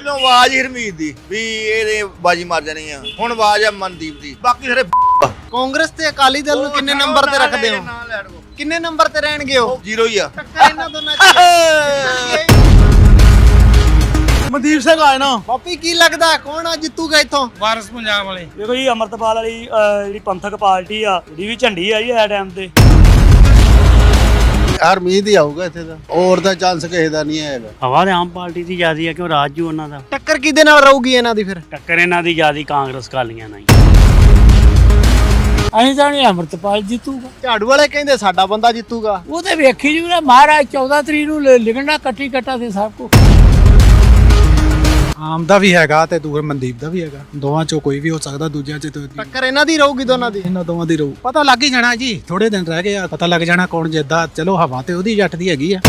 ਪਹਿਲੋਂ ਆਵਾਜ਼ ਹੀ ਹਰਮੀਤ ਦੀ ਵੀ ਇਹਦੇ ਬਾਜੀ ਮਾਰ ਜਾਣੀ ਆ। ਹੁਣ ਆਵਾਜ਼ ਆ ਮਨਦੀਪ ਦੀ। ਬਾਕੀ ਸਾਰੇ ਕਾਂਗਰਸ ਤੇ ਅਕਾਲੀ ਦਲ ਨੂੰ ਕਿੰਨੇ ਨੰਬਰ ਤੇ ਰੱਖਦੇ ਹੋ? ਕਿੰਨੇ ਨੰਬਰ ਤੇ ਰਹਿਣਗੇ ਉਹ? ਜ਼ੀਰੋ ਹੀ ਆ। ਟੱਕਰ ਇਹਨਾਂ ਦੋਨਾਂ ਚ ਮਨਦੀਪ ਸਿੰਘ ਆਏ ਨਾ। ਪਾਪੀ ਕੀ ਲੱਗਦਾ? ਕੌਣ ਆ ਜਿੱਤੂਗਾ ਇੱਥੋਂ? ਵਾਰਸ ਪੰਜਾਬ ਵਾਲੇ। ਦੇਖੋ ਜੀ ਅਮਰਤਪਾਲ ਵਾਲੀ ਜਿਹੜੀ ਪੰਥਕ ਪਾਰਟੀ ਆ ਜਿਹੜੀ ਵੀ ਝੰਡੀ ਆ ਜੀ ਐ ਟਾਈਮ ਤੇ। ਹਰਮੀਤ ਹੀ ਆਊਗਾ ਇੱਥੇ ਦਾ ਹੋਰ ਦਾ ਚਾਂਸ ਕਿਸੇ ਦਾ ਨਹੀਂ ਹੈਗਾ। ਹਵਾ ਤੇ ਆਮ ਪਾਰਟੀ ਦੀ ਜਿਆਦੀ ਆ ਕਿਉਂ ਰਾਜੂ ਉਹਨਾਂ ਦਾ? ਟੱਕਰ ਕਿਹਦੇ ਨਾਲ ਰਹੂਗੀ ਇਹਨਾਂ ਦੀ ਫਿਰ? ਟੱਕਰ ਇਹਨਾਂ ਦੀ ਜਿਆਦੀ ਕਾਂਗਰਸ ਕਾਲੀਆਂ ਨਾਲ ਹੀ। ਅਸੀਂ ਤਾਂ ਨਹੀਂ ਅੰਮ੍ਰਿਤਪਾਲ ਜਿੱਤੂਗਾ। ਝਾੜੂ ਵਾਲੇ ਕਹਿੰਦੇ ਸਾਡਾ ਬੰਦਾ ਜਿੱਤੂਗਾ। ਉਹ ਤੇ ਵੇਖੀ ਜੀ ਮਹਾਰਾਜ 14 ਤਰੀਕ ਨੂੰ ਲਿਖਣਾ ਕੱਟੀ ਕੱਟਾ ਤੇ ਸਭ ਕੁਛ। ਆਮ ਦਾ ਵੀ ਹੈਗਾ ਤੇ ਦੂਰ ਮਨਦੀਪ ਦਾ ਵੀ ਹੈਗਾ। ਦੋਵਾਂ ਚੋਂ ਕੋਈ ਵੀ ਹੋ ਸਕਦਾ ਦੂਜਿਆਂ ਚ ਤੇ ਟੱਕਰ ਇਹਨਾਂ ਦੀ ਰਹੂਗੀ ਦੋਨਾਂ ਦੀ? ਇਹਨਾਂ ਦੋਵਾਂ ਦੀ ਰਹੂ। ਪਤਾ ਲੱਗ ਹੀ ਜਾਣਾ ਜੀ ਥੋੜੇ ਦਿਨ ਰਹਿ ਗਏ ਆ ਪਤਾ ਲੱਗ ਜਾਣਾ ਕੌਣ ਜਿੱਦਾਂ ਚਲੋ ਹਵਾ ਤੇ ਉਹਦੀ ਜੱਟ ਦੀ ਹੈਗੀ ਆ।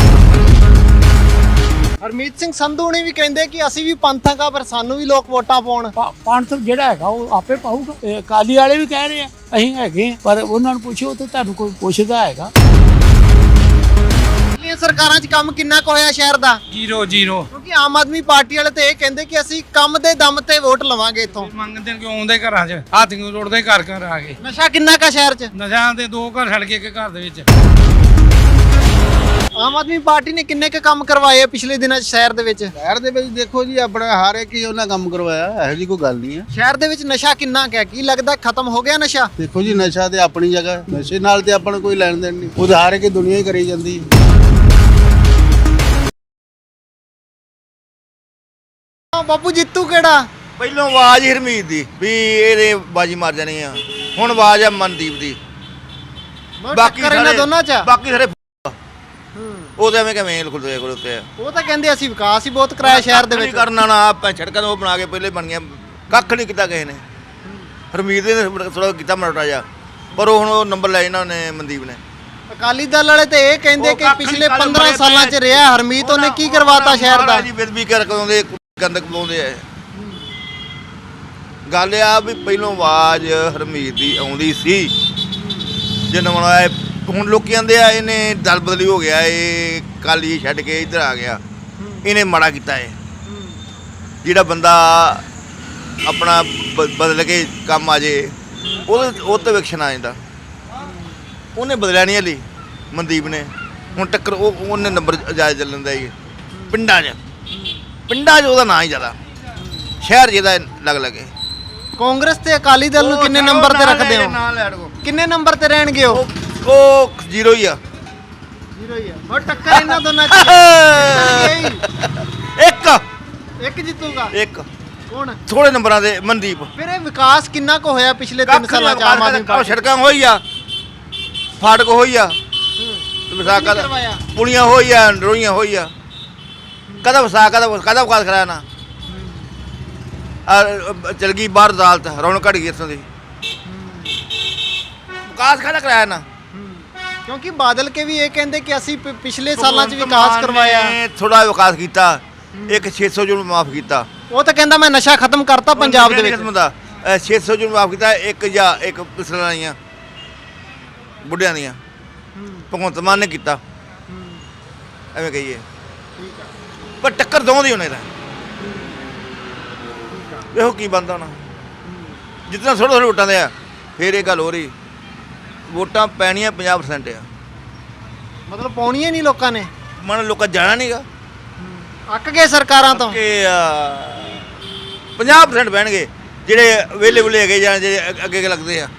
ਹਰਮੀਤ ਸਿੰਘ ਸੰਧੂ ਨੇ ਵੀ ਕਹਿੰਦੇ ਕਿ ਅਸੀਂ ਵੀ ਪੰਥਕ ਆ ਪਰ ਸਾਨੂੰ ਵੀ ਲੋਕ ਵੋਟਾਂ ਪਾਉਣ। ਪਾ- ਪੰਥ ਜਿਹੜਾ ਹੈਗਾ ਉਹ ਆਪੇ ਪਾਊਗਾ। ਇਹ ਅਕਾਲੀ ਵਾਲੇ ਵੀ ਕਹਿ ਰਹੇ ਆ ਅਸੀਂ ਹੈਗੇ ਆ, ਪਰ ਉਹਨਾਂ ਨੂੰ ਪੁੱਛੋ ਤੇ ਤੁਹਾਨੂੰ ਕੋਈ ਪੁੱਛਦਾ ਹੈਗਾ। ਪਿਛਲੀਆਂ ਸਰਕਾਰਾਂ 'ਚ ਕੰਮ ਕਿੰਨਾ ਕੁ ਹੋਇਆ ਸ਼ਹਿਰ ਦਾ? Zero zero. ਕਿਉਂਕਿ ਆਮ ਆਦਮੀ ਪਾਰਟੀ ਵਾਲੇ ਤੇ ਇਹ ਕਹਿੰਦੇ ਕਿ ਅਸੀਂ ਕੰਮ ਦੇ ਦਮ ਤੇ ਵੋਟ ਲਵਾਂਗੇ ਇੱਥੋਂ। ਮੰਗਦੇ ਨੇ ਕਿ ਆਉਂਦੇ ਘਰਾਂ 'ਚ ਹੱਥ ਨੂੰ ਰੋੜਦੇ ਘਰ ਘਰ ਆ ਕੇ। ਨਸ਼ਾ ਕਿੰਨਾ ਕਾ ਸ਼ਹਿਰ 'ਚ? ਨਸ਼ਾ ਦੇ ਦੋ ਘਰ ਛੱਡ ਕੇ ਇੱਕ ਘਰ ਦੇ ਵਿੱਚ। ਆਮ ਆਦਮੀ ਪਾਰਟੀ ਨੇ ਕਿੰਨੇ ਕੁ ਕੰਮ ਕਰਵਾਏ ਆ ਪਿਛਲੇ ਦਿਨਾਂ 'ਚ ਸ਼ਹਿਰ ਦੇ ਵਿੱਚ? ਸ਼ਹਿਰ ਦੇ ਵਿੱਚ ਦੇਖੋ ਜੀ ਆਪਣਾ ਹਰ ਇੱਕ ਹੀ ਉਹਨਾਂ ਕੰਮ ਕਰਵਾਇਆ ਇਹੋ ਜੀ ਕੋਈ ਗੱਲ ਨਹੀਂ ਹੈ। ਸ਼ਹਿਰ ਦੇ ਵਿੱਚ ਨਸ਼ਾ ਕਿੰਨਾ ਕੁ ਹੈ ਕੀ ਲੱਗਦਾ ਖਤਮ ਹੋ ਗਿਆ ਨਸ਼ਾ? ਦੇਖੋ ਜੀ ਨਸ਼ਾ ਤੇ ਆਪਣੀ ਜਗ੍ਹਾ ਨਸ਼ੇ ਨਾਲ ਤੇ ਆਪਾਂ ਨੂੰ ਕੋਈ ਲੈਣ ਦੇਣ ਨਹੀਂ। ਉਹ ਤਾਂ ਹਰ ਇੱਕ ਹੀ ਦੁਨੀਆ ਹੀ ਕਰੀ ਜਾਂਦੀ ਹੈ। ਹਾਂ ਬਾਪੂ ਜਿੱਤੂ ਕਿਹੜਾ? ਪਹਿਲੋਂ ਆਵਾਜ਼ ਹੀ ਹਰਮੀਤ ਦੀ ਵੀ ਇਹਦੇ ਬਾਜੀ ਮਾਰ ਜਾਣੀ ਆ। ਹੁਣ ਆਵਾਜ਼ ਆ ਮਨਦੀਪ ਦੀ। ਬਾਕੀ ਟੱਕਰ ਇਹਨਾਂ ਸਾਰੇ ਦੋਨਾਂ 'ਚ ਆ। ਬਾਕੀ ਸਾਰੇ ਉਹ ਤਾਂ ਐਵੇਂ ਕਿਵੇਂ ਖੁੱਲਦੇ ਕੋਲ ਉੱਤੇ ਆ। ਉਹ ਤਾਂ ਕਹਿੰਦੇ ਅਸੀਂ ਵਿਕਾਸ ਹੀ ਬਹੁਤ ਕਰਾਇਆ ਸ਼ਹਿਰ ਦੇ ਵਿੱਚ। ਕਰਨਾ ਨਾ ਆਪਾਂ ਸੜਕਾਂ ਉਹ ਬਣਾ ਕੇ ਪਹਿਲੇ ਬਣ ਗਿਆ ਕੱਖ ਨਹੀਂ ਕੀਤਾ ਕਿਸੇ ਨੇ। ਹਰਮੀਤ ਨੇ ਥੋੜਾ ਕੀਤਾ ਮਰਟਾ ਜਾ ਪਰ ਉਹ ਹੁਣ ਉਹ ਨੰਬਰ ਲੈ ਇਹਨਾਂ ਨੇ ਮਨਦੀਪ ਨੇ। ਅਕਾਲੀ ਦਲ ਵਾਲੇ ਤੇ ਇਹ ਕਹਿੰਦੇ ਉਹ ਕਿ ਕੱਖ ਨੀ ਪਿਛਲੇ ਕਰਦੇ 15 ਬੜੇ ਸਾਲਾਂ 'ਚ ਰਿਹਾ ਹਰਮੀਤ ਉਹਨੇ ਕੀ ਕਰਵਾਤਾ ਸ਼ਹਿਰ ਦਾ? ਜੀ ਬੇਦਬੀ ਕਰ ਕਰਾਉਂਦੇ ਗੰਦਕ ਪਾਉਂਦੇ ਆ ਗੱਲ ਆ ਵੀ ਪਹਿਲੋਂ ਆਵਾਜ਼ ਹਰਮੀਤ ਦੀ ਆਉਂਦੀ ਸੀ। ਜੇ ਨਵਾਂ ਆਇਆ, ਹੁਣ ਲੋਕੀ ਕਹਿੰਦੇ ਆ ਇਹਨੇ ਦਲ ਬਦਲੀ ਹੋ ਗਿਆ, ਇਹ ਕਾਲੀ ਛੱਡ ਕੇ ਇੱਧਰ ਆ ਗਿਆ। ਇਹਨੇ ਮਾੜਾ ਕੀਤਾ ਏ ਜਿਹੜਾ ਬੰਦਾ ਆਪਣਾ ਬਦਲ ਕੇ ਕੰਮ ਆ ਜੇ, ਉਹਦੇ ਉਹ ਤੇ ਵਿਕਸ਼ਨ ਆ ਜਾਂਦਾ। ਉਹਨੇ ਬਦਲਿਆ ਨਹੀਂ ਹਲੀ, ਮਨਦੀਪ ਨੇ। ਹੁਣ ਟੱਕਰ ਉਹ, ਉਹਨੇ ਨੰਬਰ ਜਾਇਜ਼ ਚੱਲਣ ਹੀ ਪਿੰਡਾਂ 'ਚ। ਪਿੰਡਾਂ 'ਚ ਉਹਦਾ ਨਾਂ ਹੀ ਜ਼ਿਆਦਾ। ਸ਼ਹਿਰ ਜਿਹਦਾ ਲੱਗ ਲੱਗੇ ਕਾਂਗਰਸ ਤੇ ਅਕਾਲੀ ਦਲ ਨੂੰ ਕਿੰਨੇ ਨੰਬਰ ਤੇ ਰੱਖਦੇ ਹੋ? ਕੋ ਕਿੰਨੇ ਨੰਬਰ ਤੇ ਰਹਿਣਗੇ ਉਹ? ਉਹ ਜ਼ੀਰੋ ਹੀ ਆ। ਜ਼ੀਰੋ ਹੀ ਆ। ਹੋਰ ਟੱਕਰ ਇਹਨਾਂ ਦੋਨਾਂ 'ਚ। ਇੱਕ। ਇੱਕ ਜਿੱਤੂਗਾ। ਇੱਕ। ਕੌਣ? ਥੋੜੇ ਨੰਬਰਾਂ ਦੇ ਮਨਦੀਪ। ਫਿਰ ਇਹ ਵਿਕਾਸ ਕਿੰਨਾ ਕੁ ਹੋਇਆ ਪਿਛਲੇ 3 ਸਾਲਾਂ 'ਚ ਆਮ ਆਦਮੀ ਪਾਰਟੀ? ਸੜਕਾਂ ਹੋਈ ਆ। ਫਾਟਕ ਹੋਈ ਆ। ਵਿਸਾਖਾ ਦਾ ਕਰਵਾਇਆ। ਪੁਲੀਆਂ ਹੋਈ ਆ ਹੋਈ ਆ। ਕਦਾ ਵਿਸਾਖਾ ਦਾ ਕਦਾ ਵਿਕਾਸ ਕਰਾਇਆ ਨਾ ਆ ਚਲ ਗਈ ਬਾਹਰ ਅਦਾਲਤ ਰੌਣਕ ਘੜ ਗਈ ਇੱਥੋਂ ਦੀ। ਵਿਕਾਸ ਕਦਾ ਕਰਾਇਆ ਨਾ? ਕਿਉਂਕਿ ਬਾਦਲ ਕੇ ਵੀ ਇਹ ਕਹਿੰਦੇ ਕਿ ਅਸੀਂ ਪਿ- ਪਿਛਲੇ ਸਾਲਾਂ 'ਚ ਵਿਕਾਸ ਕਰਵਾਇਆ। ਥੋੜਾ ਵਿਕਾਸ ਕੀਤਾ। ਇੱਕ 600 ਜੁਰਮ ਮਾਫ ਕੀਤਾ। ਉਹ ਤਾਂ ਕਹਿੰਦਾ ਮੈਂ ਨਸ਼ਾ ਖਤਮ ਕਰਤਾ ਪੰਜਾਬ ਦੇ ਵਿੱਚ। ਕਿਸਮ ਦਾ ਅਹ 600 ਜੁਰਮ ਮਾਫ ਕੀਤਾ ਇੱਕ ਜਾਂ ਇੱਕ ਪਿਸਲਾਂ ਆਈਆਂ। ਬੁੱਢਿਆਂ ਦੀਆਂ। ਭਗਵੰਤ ਮਾਨ ਨੇ ਕੀਤਾ। ਐਵੇਂ ਕਹੀਏ। ਪਰ ਟੱਕਰ ਦੋਵਾਂ ਦੀ ਹੋਣੇ ਦਾ ਵੇਖੋ ਕੀ ਬੰਦਾ ਹੋਣਾ ਜਿਤਨਾ ਥੋੜਾ ਥੋੜਾ ਵੋਟਾਂ ਦੇ ਆ ਫੇਰ ਇਹ ਗੱਲ ਹੋ ਰਹੀ। ਵੋਟਾਂ ਪੈਣੀਆਂ 50% ਆ। ਮਤਲਬ ਪਾਉਣੀ ਹੀ ਨਹੀਂ ਲੋਕਾਂ ਨੇ। ਮਨ ਲੋਕਾਂ ਜਾਣਾ ਨਹੀਂਗਾ ਅੱਕ ਗਏ ਸਰਕਾਰਾਂ ਤੋਂ। ਕਿ ਆ, 50% ਬਹਿਣਗੇ ਜਿਹੜੇ ਵੇਲੇ ਵੇਲੇ ਹੈਗੇ ਜਾਂ ਜਿਹੜੇ ਅੱਗੇ- ਲੱਗਦੇ ਆ।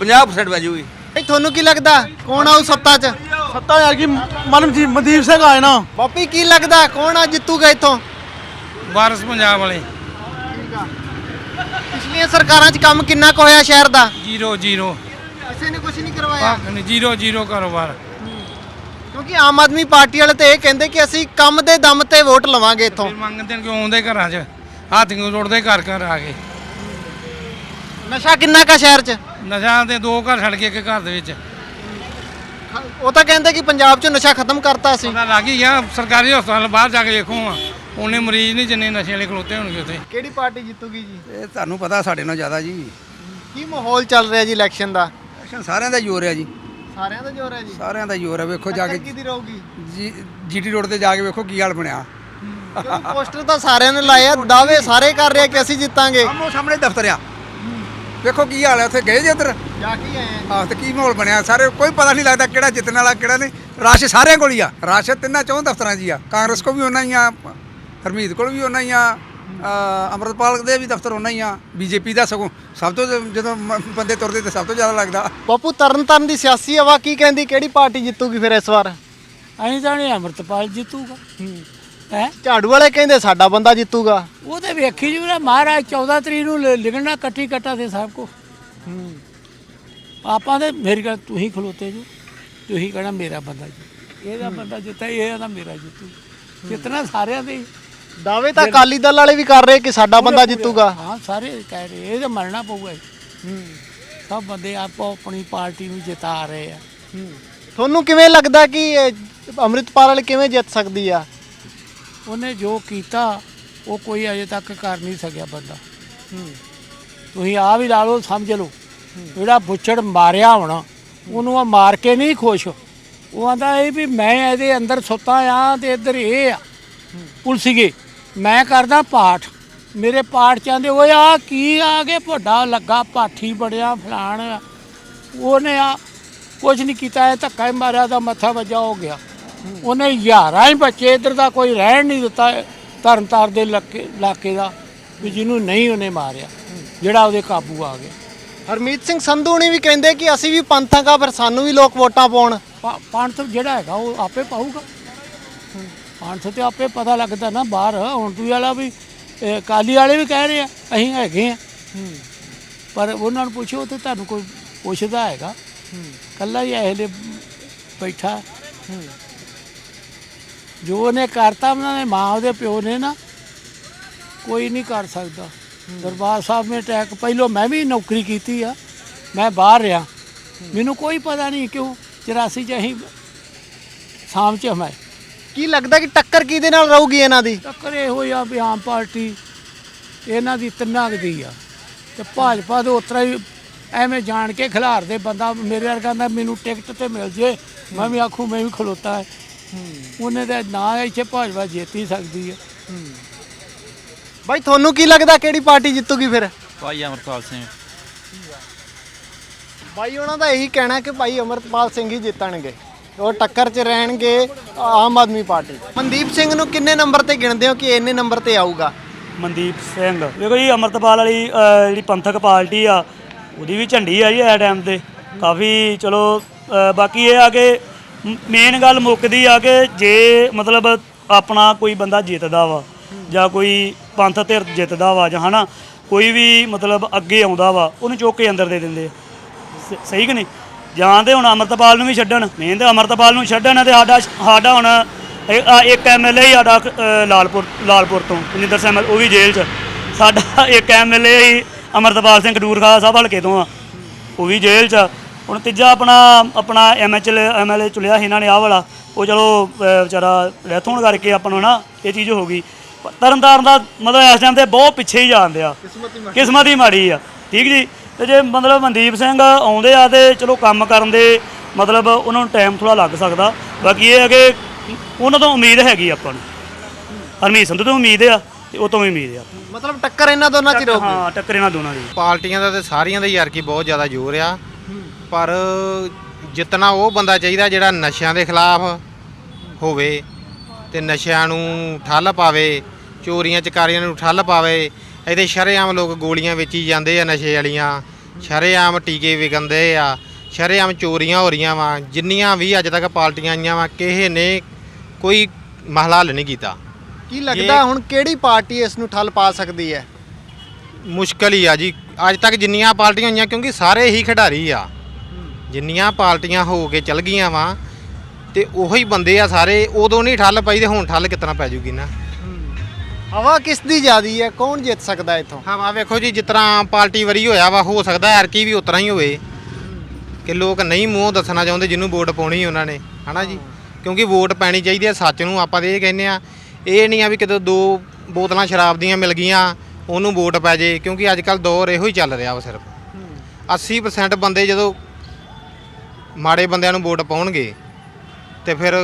50% ਬਹਿ ਜੂਗੀ। ਤੁਹਾਨੂੰ ਕੀ ਲੱਗਦਾ? ਕੌਣ ਆਊ ਸੱਤਾ 'ਚ? ਸੱਤਾ ਯਾਰ ਕੀ ਮਨਜੀਤ ਮਨਦੀਪ ਸਿੰਘ ਆਏ ਨਾ। ਬਾਪੀ ਕੀ ਲੱਗਦਾ? ਕੌਣ ਆ ਜਿੱਤੂਗਾ ਇੱਥੋਂ? ਵਾਰਸ ਪੰਜਾਬ ਵਾਲੇ। ਪਿਛਲੀਆਂ ਸਰਕਾਰਾਂ 'ਚ ਕੰਮ ਕਿੰਨਾ ਕੁ ਹੋਇਆ ਸ਼ਹਿਰ ਦਾ? Zero zero. ਕਿਸੇ ਨੇ ਕੁਝ ਨਹੀਂ ਕਰਵਾਇਆ? ਕੱਖ ਨਹੀਂ ਜੀਰੋ ਜੀਰੋ ਕਾਰੋਬਾਰ। ਕਿਉਂਕਿ ਆਮ ਆਦਮੀ ਪਾਰਟੀ ਵਾਲੇ ਤੇ ਇਹ ਕਹਿੰਦੇ ਕਿ ਅਸੀਂ ਕੰਮ ਦੇ ਦਮ ਤੇ ਵੋਟ ਲਵਾਂਗੇ ਇੱਥੋਂ। ਫਿਰ ਮੰਗਦੇ ਨੇ ਕਿ ਆਉਂਦੇ ਘਰਾਂ 'ਚ ਹੱਥ ਨੂੰ ਰੋੜਦੇ ਘਰ ਘਰ ਆ ਕੇ। ਨਸ਼ਾ ਕਿੰਨਾ ਕਾ ਸ਼ਹਿਰ 'ਚ? ਨਸ਼ਾ ਦੇ ਦੋ ਘਰ ਛੱਡ ਕੇ ਇੱਕ ਘਰ ਦੇ ਵਿੱਚ। ਉਹ ਤਾਂ ਕਹਿੰਦੇ ਕਿ ਪੰਜਾਬ 'ਚ ਨਸ਼ਾ ਖਤਮ ਕਰਤਾ ਸੀ। ਪਤਾ ਲੱਗ ਹੀ ਗਿਆ ਸਰਕਾਰੀ ਹਸਪਤਾਲ ਬਾਹਰ ਜਾ ਕੇ ਵੇਖੋ ਆ ਉਹਨੇ ਮਰੀਜ਼ ਨਹੀਂ ਜਿੰਨੇ ਨਸ਼ੇ ਵਾਲੇ ਖਲੋਤੇ ਹੋਣਗੇ ਉੱਥੇ। ਕਿਹੜੀ ਪਾਰਟੀ ਜਿੱਤੂਗੀ ਜੀ? ਇਹ ਤੁਹਾਨੂੰ ਪਤਾ ਸਾਡੇ ਨਾਲ ਜ਼ਿਆਦਾ ਜੀ। ਕੀ ਮਾਹੌਲ ਚੱਲ ਰਿਹਾ ਜੀ ਇਲੈਕਸ਼ਨ ਦਾ? ਐਕਸ਼ਨ ਸਾਰਿਆਂ ਦਾ ਜ਼ੋਰ ਹੈ ਜੀ। ਸਾਰਿਆਂ ਦਾ ਜ਼ੋਰ ਹੈ ਜੀ? ਸਾਰਿਆਂ ਦਾ ਜ਼ੋਰ ਹੈ ਵੇਖੋ ਜਾ ਟੱਕਰ ਕੇ ਕਿਹਦੀ ਰਹੂਗੀ? ਜੀ ਜੀਟੀ ਰੋਡ ਤੇ ਜਾ ਕੇ ਵੇਖੋ ਕੀ ਹਾਲ ਬਣਿਆ। ਕਿਉਂਕਿ ਪੋਸਟਰ ਤਾਂ ਸਾਰਿਆਂ ਨੇ ਲਾਏ ਆ ਦਾਅਵੇ ਸਾਰੇ ਕਰ ਰਹੇ ਆ ਕਿ ਅਸੀਂ ਜਿੱਤਾਂਗੇ। ਆਮੋ ਸਾਹਮਣੇ ਦਫ਼ਤਰ ਆ। ਵੇਖੋ ਕੀ ਹਾਲ ਹੈ ਉੱਥੇ ਗਏ ਜੇ ਉੱਧਰ? ਜਾ ਕੇ ਆਏ ਆ। ਆਹ ਤੇ ਕੀ ਮਾਹੌਲ ਬਣਿਆ? ਸਾਰੇ ਕੋਈ ਪਤਾ ਨਹੀਂ ਲੱਗਦਾ ਕਿਹੜਾ ਜਿੱਤਣ ਵਾਲਾ ਕਿਹੜਾ ਨਹੀਂ। ਰਸ਼ ਸਾਰਿਆਂ ਕੋਲ ਹੀ ਆ। ਰਸ਼ ਤਿੰਨਾਂ ਚੌਂ ਦਫ਼ਤਰਾਂ 'ਚ ਹੀ ਆ। ਕਾਂਗਰਸ ਕੋ ਵੀ ਉਹਨਾਂ ਹੀ ਆ ਹਰਮੀਤ ਕੋਲ ਵੀ ਉਹਨਾਂ ਹੀ ਆ ਅ, ਅੰਮ੍ਰਿਤਪਾਲ ਦੇ ਵੀ ਦਫ਼ਤਰ ਉਹਨਾਂ ਹੀ ਆ ਬੀਜੇਪੀ ਦਾ ਸਗੋਂ। ਸਭ ਤੋਂ ਜਦੋਂ ਬੰਦੇ ਤੁਰਦੇ ਤੇ ਸਭ ਤੋਂ ਜ਼ਿਆਦਾ ਲੱਗਦਾ। ਬਾਪੂ ਤਰਨਤਾਰਨ ਦੀ ਸਿਆਸੀ ਹਵਾ ਕੀ ਕਹਿੰਦੀ? ਕਿਹੜੀ ਪਾਰਟੀ ਜਿੱਤੂਗੀ ਫਿਰ ਇਸ ਵਾਰ? ਅਸੀਂ ਤਾਂ ਨਹੀਂ ਅੰਮ੍ਰਿਤਪਾਲ ਜਿੱਤੂਗਾ। ਹੈ? ਝਾੜੂ ਵਾਲੇ ਕਹਿੰਦੇ ਸਾਡਾ ਬੰਦਾ ਜਿੱਤੂਗਾ। ਉਹ ਤੇ ਵੇਖੀ ਜੂਗਾ ਮਹਾਰਾਜ 14 ਤਰੀਕ ਨੂੰ ਲ- ਲਿਖਣਾ ਕੱਟੀ ਕੱਟਾ ਤੇ ਸਭ ਕੋ ਆਪਾਂ ਤੇ ਮੇਰੀ ਗੱਲ ਤੁਸੀਂ ਖਲੋਤੇ ਜੋ। ਤੁਸੀਂ ਕਹਿਣਾ ਮੇਰਾ ਬੰਦਾ ਜੀ। ਇਹਦਾ ਬੰਦਾ ਜਿੱਤਾ ਇਹਦਾ ਮੇਰਾ ਜਿੱਤੂ। ਜਿਤਨਾ ਸਾਰਿਆਂ ਦੇ ਹੀ। ਦਾਅਵੇ ਤਾਂ ਅਕਾਲੀ ਦਲ ਵਾਲੇ ਵੀ ਕਰ ਰਹੇ ਕਿ ਸਾਡਾ ਬੰਦਾ ਜਿੱਤੂਗਾ। ਹਾਂ ਸਾਰੇ ਕਹਿ ਰਹੇ ਇਹ ਤਾਂ ਮੰਨਣਾ ਪਊਗਾ ਜੀ। ਸਭ ਬੰਦੇ ਆਪੋ ਆਪਣੀ ਪਾਰਟੀ ਨੂੰ ਜਿਤਾ ਰਹੇ ਆ। ਤੁਹਾਨੂੰ ਕਿਵੇਂ ਲੱਗਦਾ ਕਿ ਇਹ ਅੰਮ੍ਰਿਤਪਾਲ ਵਾਲੇ ਕਿਵੇਂ ਜਿੱਤ ਸਕਦੀ ਆ? ਉਹਨੇ ਜੋ ਕੀਤਾ ਉਹ ਕੋਈ ਅਜੇ ਤੱਕ ਕਰ ਨਹੀਂ ਸਕਿਆ ਬੰਦਾ। ਤੁਸੀਂ ਆ ਵੀ ਲਾ ਲਓ ਸਮਝ ਲਓ। ਜਿਹੜਾ ਬੁੱਚੜ ਮਾਰਿਆ ਹੋਣਾ ਉਹਨੂੰ ਆ ਮਾਰ ਕੇ ਨਹੀਂ ਖੁਸ਼। ਉਹ ਆਂਦਾ ਇਹ ਵੀ ਮੈਂ ਇਹਦੇ ਅੰਦਰ ਸੁੱਤਾ ਆ ਤੇ ਇੱਧਰ ਇਹ ਆ। ਪੁਲਸੀਏ ਮੈਂ ਕਰਦਾ ਪਾਠ। ਮੇਰੇ ਪਾਠ ਚਾਹੁੰਦੇ ਓਏ ਆ ਕੀ ਆ ਕੇ ਵੱਡਾ ਲੱਗਾ ਪਾਠੀ ਬੜਿਆ ਫਲਾਣ। ਉਹਨੇ ਆ ਕੁਝ ਨਹੀਂ ਕੀਤਾ ਇਹ ਧੱਕਾ ਹੀ ਮਾਰਿਆ ਦਾ ਮੱਥਾ ਵੱਜਾ ਹੋ ਗਿਆ। ਉਹਨੇ ਯਾਰਾਂ ਹੀ ਬੱਚੇ ਇੱਧਰ ਦਾ ਕੋਈ ਰਹਿਣ ਨਹੀਂ ਦਿੱਤਾ ਤਰਨਤਾਰ ਦੇ ਇਲਾਕੇ ਇਲਾਕੇ ਦਾ ਵੀ ਜਿਹਨੂੰ ਨਹੀਂ ਉਹਨੇ ਮਾਰਿਆ ਜਿਹੜਾ ਉਹਦੇ ਕਾਬੂ ਆ ਗਿਆ। ਹਰਮੀਤ ਸਿੰਘ ਸੰਧੂ ਹੁਣੀ ਵੀ ਕਹਿੰਦੇ ਕਿ ਅਸੀਂ ਵੀ ਪੰਥਾਂ ਕਾ ਫਿਰ ਸਾਨੂੰ ਵੀ ਲੋਕ ਵੋਟਾਂ ਪਾਉਣ। ਪੰਥ ਜਿਹੜਾ ਹੈਗਾ ਉਹ ਆਪੇ ਪਾਊਗਾ। ਪੰਥ ਤੇ ਆਪੇ ਪਤਾ ਲੱਗਦਾ ਨਾ ਬਾਹਰ ਹੁਣ ਤੂੰ ਵਾਲਾ ਵੀ ਕਾਲੀ ਵਾਲੇ ਵੀ ਕਹਿ ਰਹੇ ਆ ਅਸੀਂ ਹੈਗੇ ਆ। ਪਰ ਉਹਨਾਂ ਨੂੰ ਪੁੱਛੋ ਤੇ ਤੁਹਾਨੂੰ ਕੋਈ ਪੁੱਛਦਾ ਹੈਗਾ। ਕੱਲਾ ਹੀ ਇਹਲੇ ਬੈਠਾ। ਜੋ ਉਹਨੇ ਕਰਤਾ ਉਹਨਾਂ ਨੇ ਮਾਂ ਉਹਦੇ ਪਿਓ ਨੇ ਨਾ ਕੋਈ ਨਹੀਂ ਕਰ ਸਕਦਾ। ਦਰਬਾਰ ਸਾਹਿਬ ਨੇ ਅਟੈਕ ਪਹਿਲੋਂ ਮੈਂ ਵੀ ਨੌਕਰੀ ਕੀਤੀ ਆ ਮੈਂ ਬਾਹਰ ਰਿਹਾ। ਮੈਨੂੰ ਕੋਈ ਪਤਾ ਨਹੀਂ ਕਿਉਂ 84 ਚ ਅਸੀਂ ਸ਼ਾਮ ਚ ਹਮਾਏ ਕੀ ਲੱਗਦਾ ਕਿ ਟੱਕਰ ਕਿਹਦੇ ਨਾਲ ਰਹੂਗੀ ਇਹਨਾਂ ਦੀ? ਟੱਕਰ ਇਹੋ ਹੀ ਆ ਵੀ ਆਮ ਪਾਰਟੀ ਇਹਨਾਂ ਦੀ ਤਿੰਨਾਂ ਕੁ ਦੀ ਆ। ਤੇ ਭਾਜਪਾ ਦੇ ਉਤਰਾ ਹੀ ਐਵੇਂ ਜਾਣ ਕੇ ਖਿਲਾਰਦੇ ਬੰਦਾ ਮੇਰੇ ਵਰਗਾ ਕਹਿੰਦਾ ਮੈਨੂੰ ਟਿਕਟ ਤੇ ਮਿਲ ਜੇ। ਮੈਂ ਵੀ ਆਖੂ ਮੈਂ ਵੀ ਖਲੋਤਾ। ਹੈ ਉਹਨੇ ਤਾਂ ਨਾ ਇੱਥੇ ਭਾਜਪਾ ਜਿੱਤ ਹੀ ਸਕਦੀ ਹੈ। ਬਾਈ ਤੁਹਾਨੂੰ ਕੀ ਲੱਗਦਾ ਕਿਹੜੀ ਪਾਰਟੀ ਜਿੱਤੂਗੀ ਫਿਰ? ਭਾਈ ਅਮਰਪਾਲ ਸਿੰਘ। ਬਾਈ ਉਹਨਾਂ ਦਾ ਇਹੀ ਕਹਿਣਾ ਕਿ ਭਾਈ ਅਮਰਪਾਲ ਸਿੰਘ ਹੀ ਜਿੱਤਣਗੇ। ਉਹ ਟੱਕਰ 'ਚ ਰਹਿਣਗੇ ਆਮ ਆਦਮੀ ਪਾਰਟੀ। ਮਨਦੀਪ ਸਿੰਘ ਨੂੰ ਕਿੰਨੇ ਨੰਬਰ ਤੇ ਗਿਣਦੇ ਹੋ ਕਿ ਇੰਨੇ ਨੰਬਰ ਤੇ ਆਊਗਾ? ਮਨਦੀਪ ਸਿੰਘ। ਵੇਖੋ ਜੀ ਅਮਰਤਪਾਲ ਵਾਲੀ ਜਿਹੜੀ ਪੰਥਕ ਪਾਰਟੀ ਆ ਉਹਦੀ ਵੀ ਝੰਡੀ ਆ ਜੀ ਐ ਟਾਈਮ ਤੇ। ਕਾਫੀ ਚਲੋ ਬਾਕੀ ਇਹ ਆ ਕਿ ਮੇਨ ਗੱਲ ਮੁੱਕਦੀ ਆ ਕਿ ਜੇ ਮਤਲਬ ਆਪਣਾ ਕੋਈ ਬੰਦਾ ਜਿੱਤਦਾ ਵਾ ਜਾਂ ਕੋਈ ਪੰਥ ਧਿਰ ਜਿੱਤਦਾ ਵਾ ਜਾਂ ਹਨਾ ਕੋਈ ਵੀ ਮਤਲਬ ਅੱਗੇ ਆਉਂਦਾ ਵਾ ਉਹਨੂੰ ਚੁੱਕ ਕੇ ਅੰਦਰ ਦੇ ਦਿੰਦੇ ਆ। ਸ- ਸਹੀ ਕਿ ਨਹੀਂ? ਜਾਂ ਤੇ ਹੁਣ ਅਮਰਤਪਾਲ ਨੂੰ ਵੀ ਛੱਡਣ ਮੇਨ ਤੇ ਅਮਰਤਪਾਲ ਨੂੰ ਛੱਡਣ ਤੇ ਸਾਡਾ ਸਾਡਾ ਹੁਣ ਇਹ- ਆਹ ਇੱਕ ਐਮਐਲਏ ਹੀ ਸਾਡਾ ਅ, ਲਾਲਪੁਰ ਲਾਲਪੁਰ ਤੋਂ ਨਿੰਦਰ ਸਿੰਘ ਉਹ ਵੀ ਜੇਲ੍ਹ 'ਚ। ਸਾਡਾ ਇੱਕ ਐਮਐਲਏ ਹੀ ਅਮਰਤਪਾਲ ਸਿੰਘ ਖਡੂਰਖਾ ਸਾਹਿਬ ਹਲਕੇ ਤੋਂ ਆ ਉਹ ਵੀ ਜੇਲ੍ਹ 'ਚ ਆ। ਹੁਣ ਤੀਜਾ ਆਪਣਾ ਆਪਣਾ ਐਮਐਚਐਲ ਐਮਐਲਏ ਚੁਲਿਆ ਸੀ ਇਹਨਾਂ ਨੇ ਆਹ ਵਾਲਾ। ਉਹ ਚਲੋ ਵਿਚਾਰਾ ਡੈਥ ਹੋਣ ਕਰਕੇ ਆਪਾਂ ਨੂੰ ਨਾ ਇਹ ਚੀਜ਼ ਹੋ ਗਈ। ਪਰ ਤਰਨਤਾਰਨ ਦਾ ਮਤਲਬ ਇਸ ਟਾਈਮ ਤੇ ਬਹੁਤ ਪਿੱਛੇ ਹੀ ਜਾਂਦੇ ਆ। ਕਿਸਮਤ ਹੀ ਮਾੜੀ ਆ। ਠੀਕ ਜੀ? ਤੇ ਜੇ ਮਤਲਬ ਮਨਦੀਪ ਸਿੰਘ ਆਉਂਦੇ ਆ ਤੇ ਚਲੋ ਕੰਮ ਕਰਨ ਦੇ ਮਤਲਬ ਉਹਨਾਂ ਨੂੰ ਟਾਈਮ ਥੋੜਾ ਲੱਗ ਸਕਦਾ। ਬਾਕੀ ਇਹ ਹੈ ਕਿ ਉਹਨਾਂ ਤੋਂ ਉਮੀਦ ਹੈਗੀ ਆਪਾਂ ਨੂੰ। ਹਰਮੀਤ ਸੰਧੂ ਤੋਂ ਉਮੀਦ ਆ ਤੇ ਉਹ ਤੋਂ ਵੀ ਉਮੀਦ ਆ। ਮਤਲਬ ਟੱਕਰ ਇਹਨਾਂ ਦੋਨਾਂ 'ਚ ਹੀ ਰਹੂਗੀ। ਹਾਂ ਟੱਕਰ ਇਹਨਾਂ ਦੋਨਾਂ ਦੀ। ਪਾਰਟੀਆਂ ਦਾ ਤੇ ਸਾਰੀਆਂ ਦਾ ਯਾਰ ਕੀ ਬਹੁਤ ਜ਼ਿਆਦਾ ਜ਼ੋਰ ਆ। ਪਰ ਜਿੱਤਣਾ ਉਹ ਬੰਦਾ ਚਾਹੀਦਾ ਜਿਹੜਾ ਨਸ਼ਿਆਂ ਦੇ ਖਿਲਾਫ ਹੋਵੇ ਤੇ ਨਸ਼ਿਆਂ ਨੂੰ ਠੱਲ ਪਾਵੇ ਚੋਰੀਆਂ ਚਕਾਰੀਆਂ ਨੂੰ ਠੱਲ ਪਾਵੇ ਇਹਦੇ ਸ਼ਰੇਆਮ ਲੋਕ ਗੋਲੀਆਂ ਵੇਚੀ ਜਾਂਦੇ ਆ ਨਸ਼ੇ ਵਾਲੀਆਂ ਸ਼ਰੇਆਮ ਟੀਕੇ ਵਿਕੰਦੇ ਆ ਸ਼ਰੇਆਮ ਚੋਰੀਆਂ ਹੋ ਰਹੀਆਂ ਵਾ ਜਿੰਨੀਆਂ ਵੀ ਅੱਜ ਤੱਕ ਪਾਰਟੀਆਂ ਆਈਆਂ ਵਾ ਕਿਸੇ ਨੇ ਕੋਈ ਮਸਲਾ ਹੱਲ ਨਹੀਂ ਕੀਤਾ। ਕੀ ਲੱਗਦਾ ਹੁਣ ਕਿਹੜੀ ਪਾਰਟੀ ਇਸ ਨੂੰ ਠੱਲ ਪਾ ਸਕਦੀ ਹੈ? ਮੁਸ਼ਕਲ ਹੀ ਆ ਜੀ। ਅੱਜ ਤੱਕ ਜਿੰਨੀਆਂ ਪਾਰਟੀਆਂ ਹੋਈਆਂ ਕਿਉਂਕਿ ਸਾਰੇ ਹੀ ਖਿਡਾਰੀ ਆ। ਜਿੰਨੀਆਂ ਪਾਰਟੀਆਂ ਹੋ ਕੇ ਚਲ ਗਈਆਂ ਵਾ ਤੇ ਉਹੀ ਬੰਦੇ ਆ ਸਾਰੇ ਉਦੋਂ ਨਹੀਂ ਠੱਲ ਪਈ ਤੇ ਹੁਣ ਠੱਲ ਕਿਤਨਾ ਪੈ ਜੂਗੀ ਨਾ। ਹਵਾ ਕਿਸ ਦੀ ਜ਼ਿਆਦੀ ਹੈ? ਕੌਣ ਜਿੱਤ ਸਕਦਾ ਇੱਥੋਂ? ਹਾਂ ਵਾ ਵੇਖੋ ਜੀ ਤਰ੍ਹਾਂ ਪਾਰਟੀ ਵਰੀ ਹੋਇਆ ਵਾ ਹੋ ਸਕਦਾ ਐਰਕੀ ਵੀ ਉਤਰਾ ਹੀ ਹੋਵੇ। ਕਿ ਲੋਕ ਨਹੀਂ ਮੂੰਹ ਦੱਸਣਾ ਚਾਹੁੰਦੇ ਜਿਹਨੂੰ ਵੋਟ ਪਾਉਣੀ ਉਹਨਾਂ ਨੇ ਹਨਾ ਜੀ? ਕਿਉਂਕਿ ਵੋਟ ਪੈਣੀ ਚਾਹੀਦੀ ਹੈ ਸੱਚ ਨੂੰ ਆਪਾਂ ਤੇ ਇਹ ਕਹਿੰਦੇ ਆ ਇਹ ਨਹੀਂ ਆ ਵੀ ਕਿਤੇ ਦੋ ਬੋਤਲਾਂ ਸ਼ਰਾਬ ਦੀਆਂ ਮਿਲ ਗਈਆਂ ਉਹਨੂੰ ਵੋਟ ਪੈ ਜੇ ਕਿਉਂਕਿ ਅੱਜ ਕੱਲ ਦੌਰ ਇਹੋ ਹੀ ਚੱਲ ਰਿਹਾ ਵਾ ਸਿਰਫ। 80% ਬੰਦੇ ਜਦੋਂ ਮਾੜੇ ਬੰਦਿਆਂ ਨੂੰ ਵੋਟ ਪਾਉਣਗੇ ਤੇ ਫਿਰ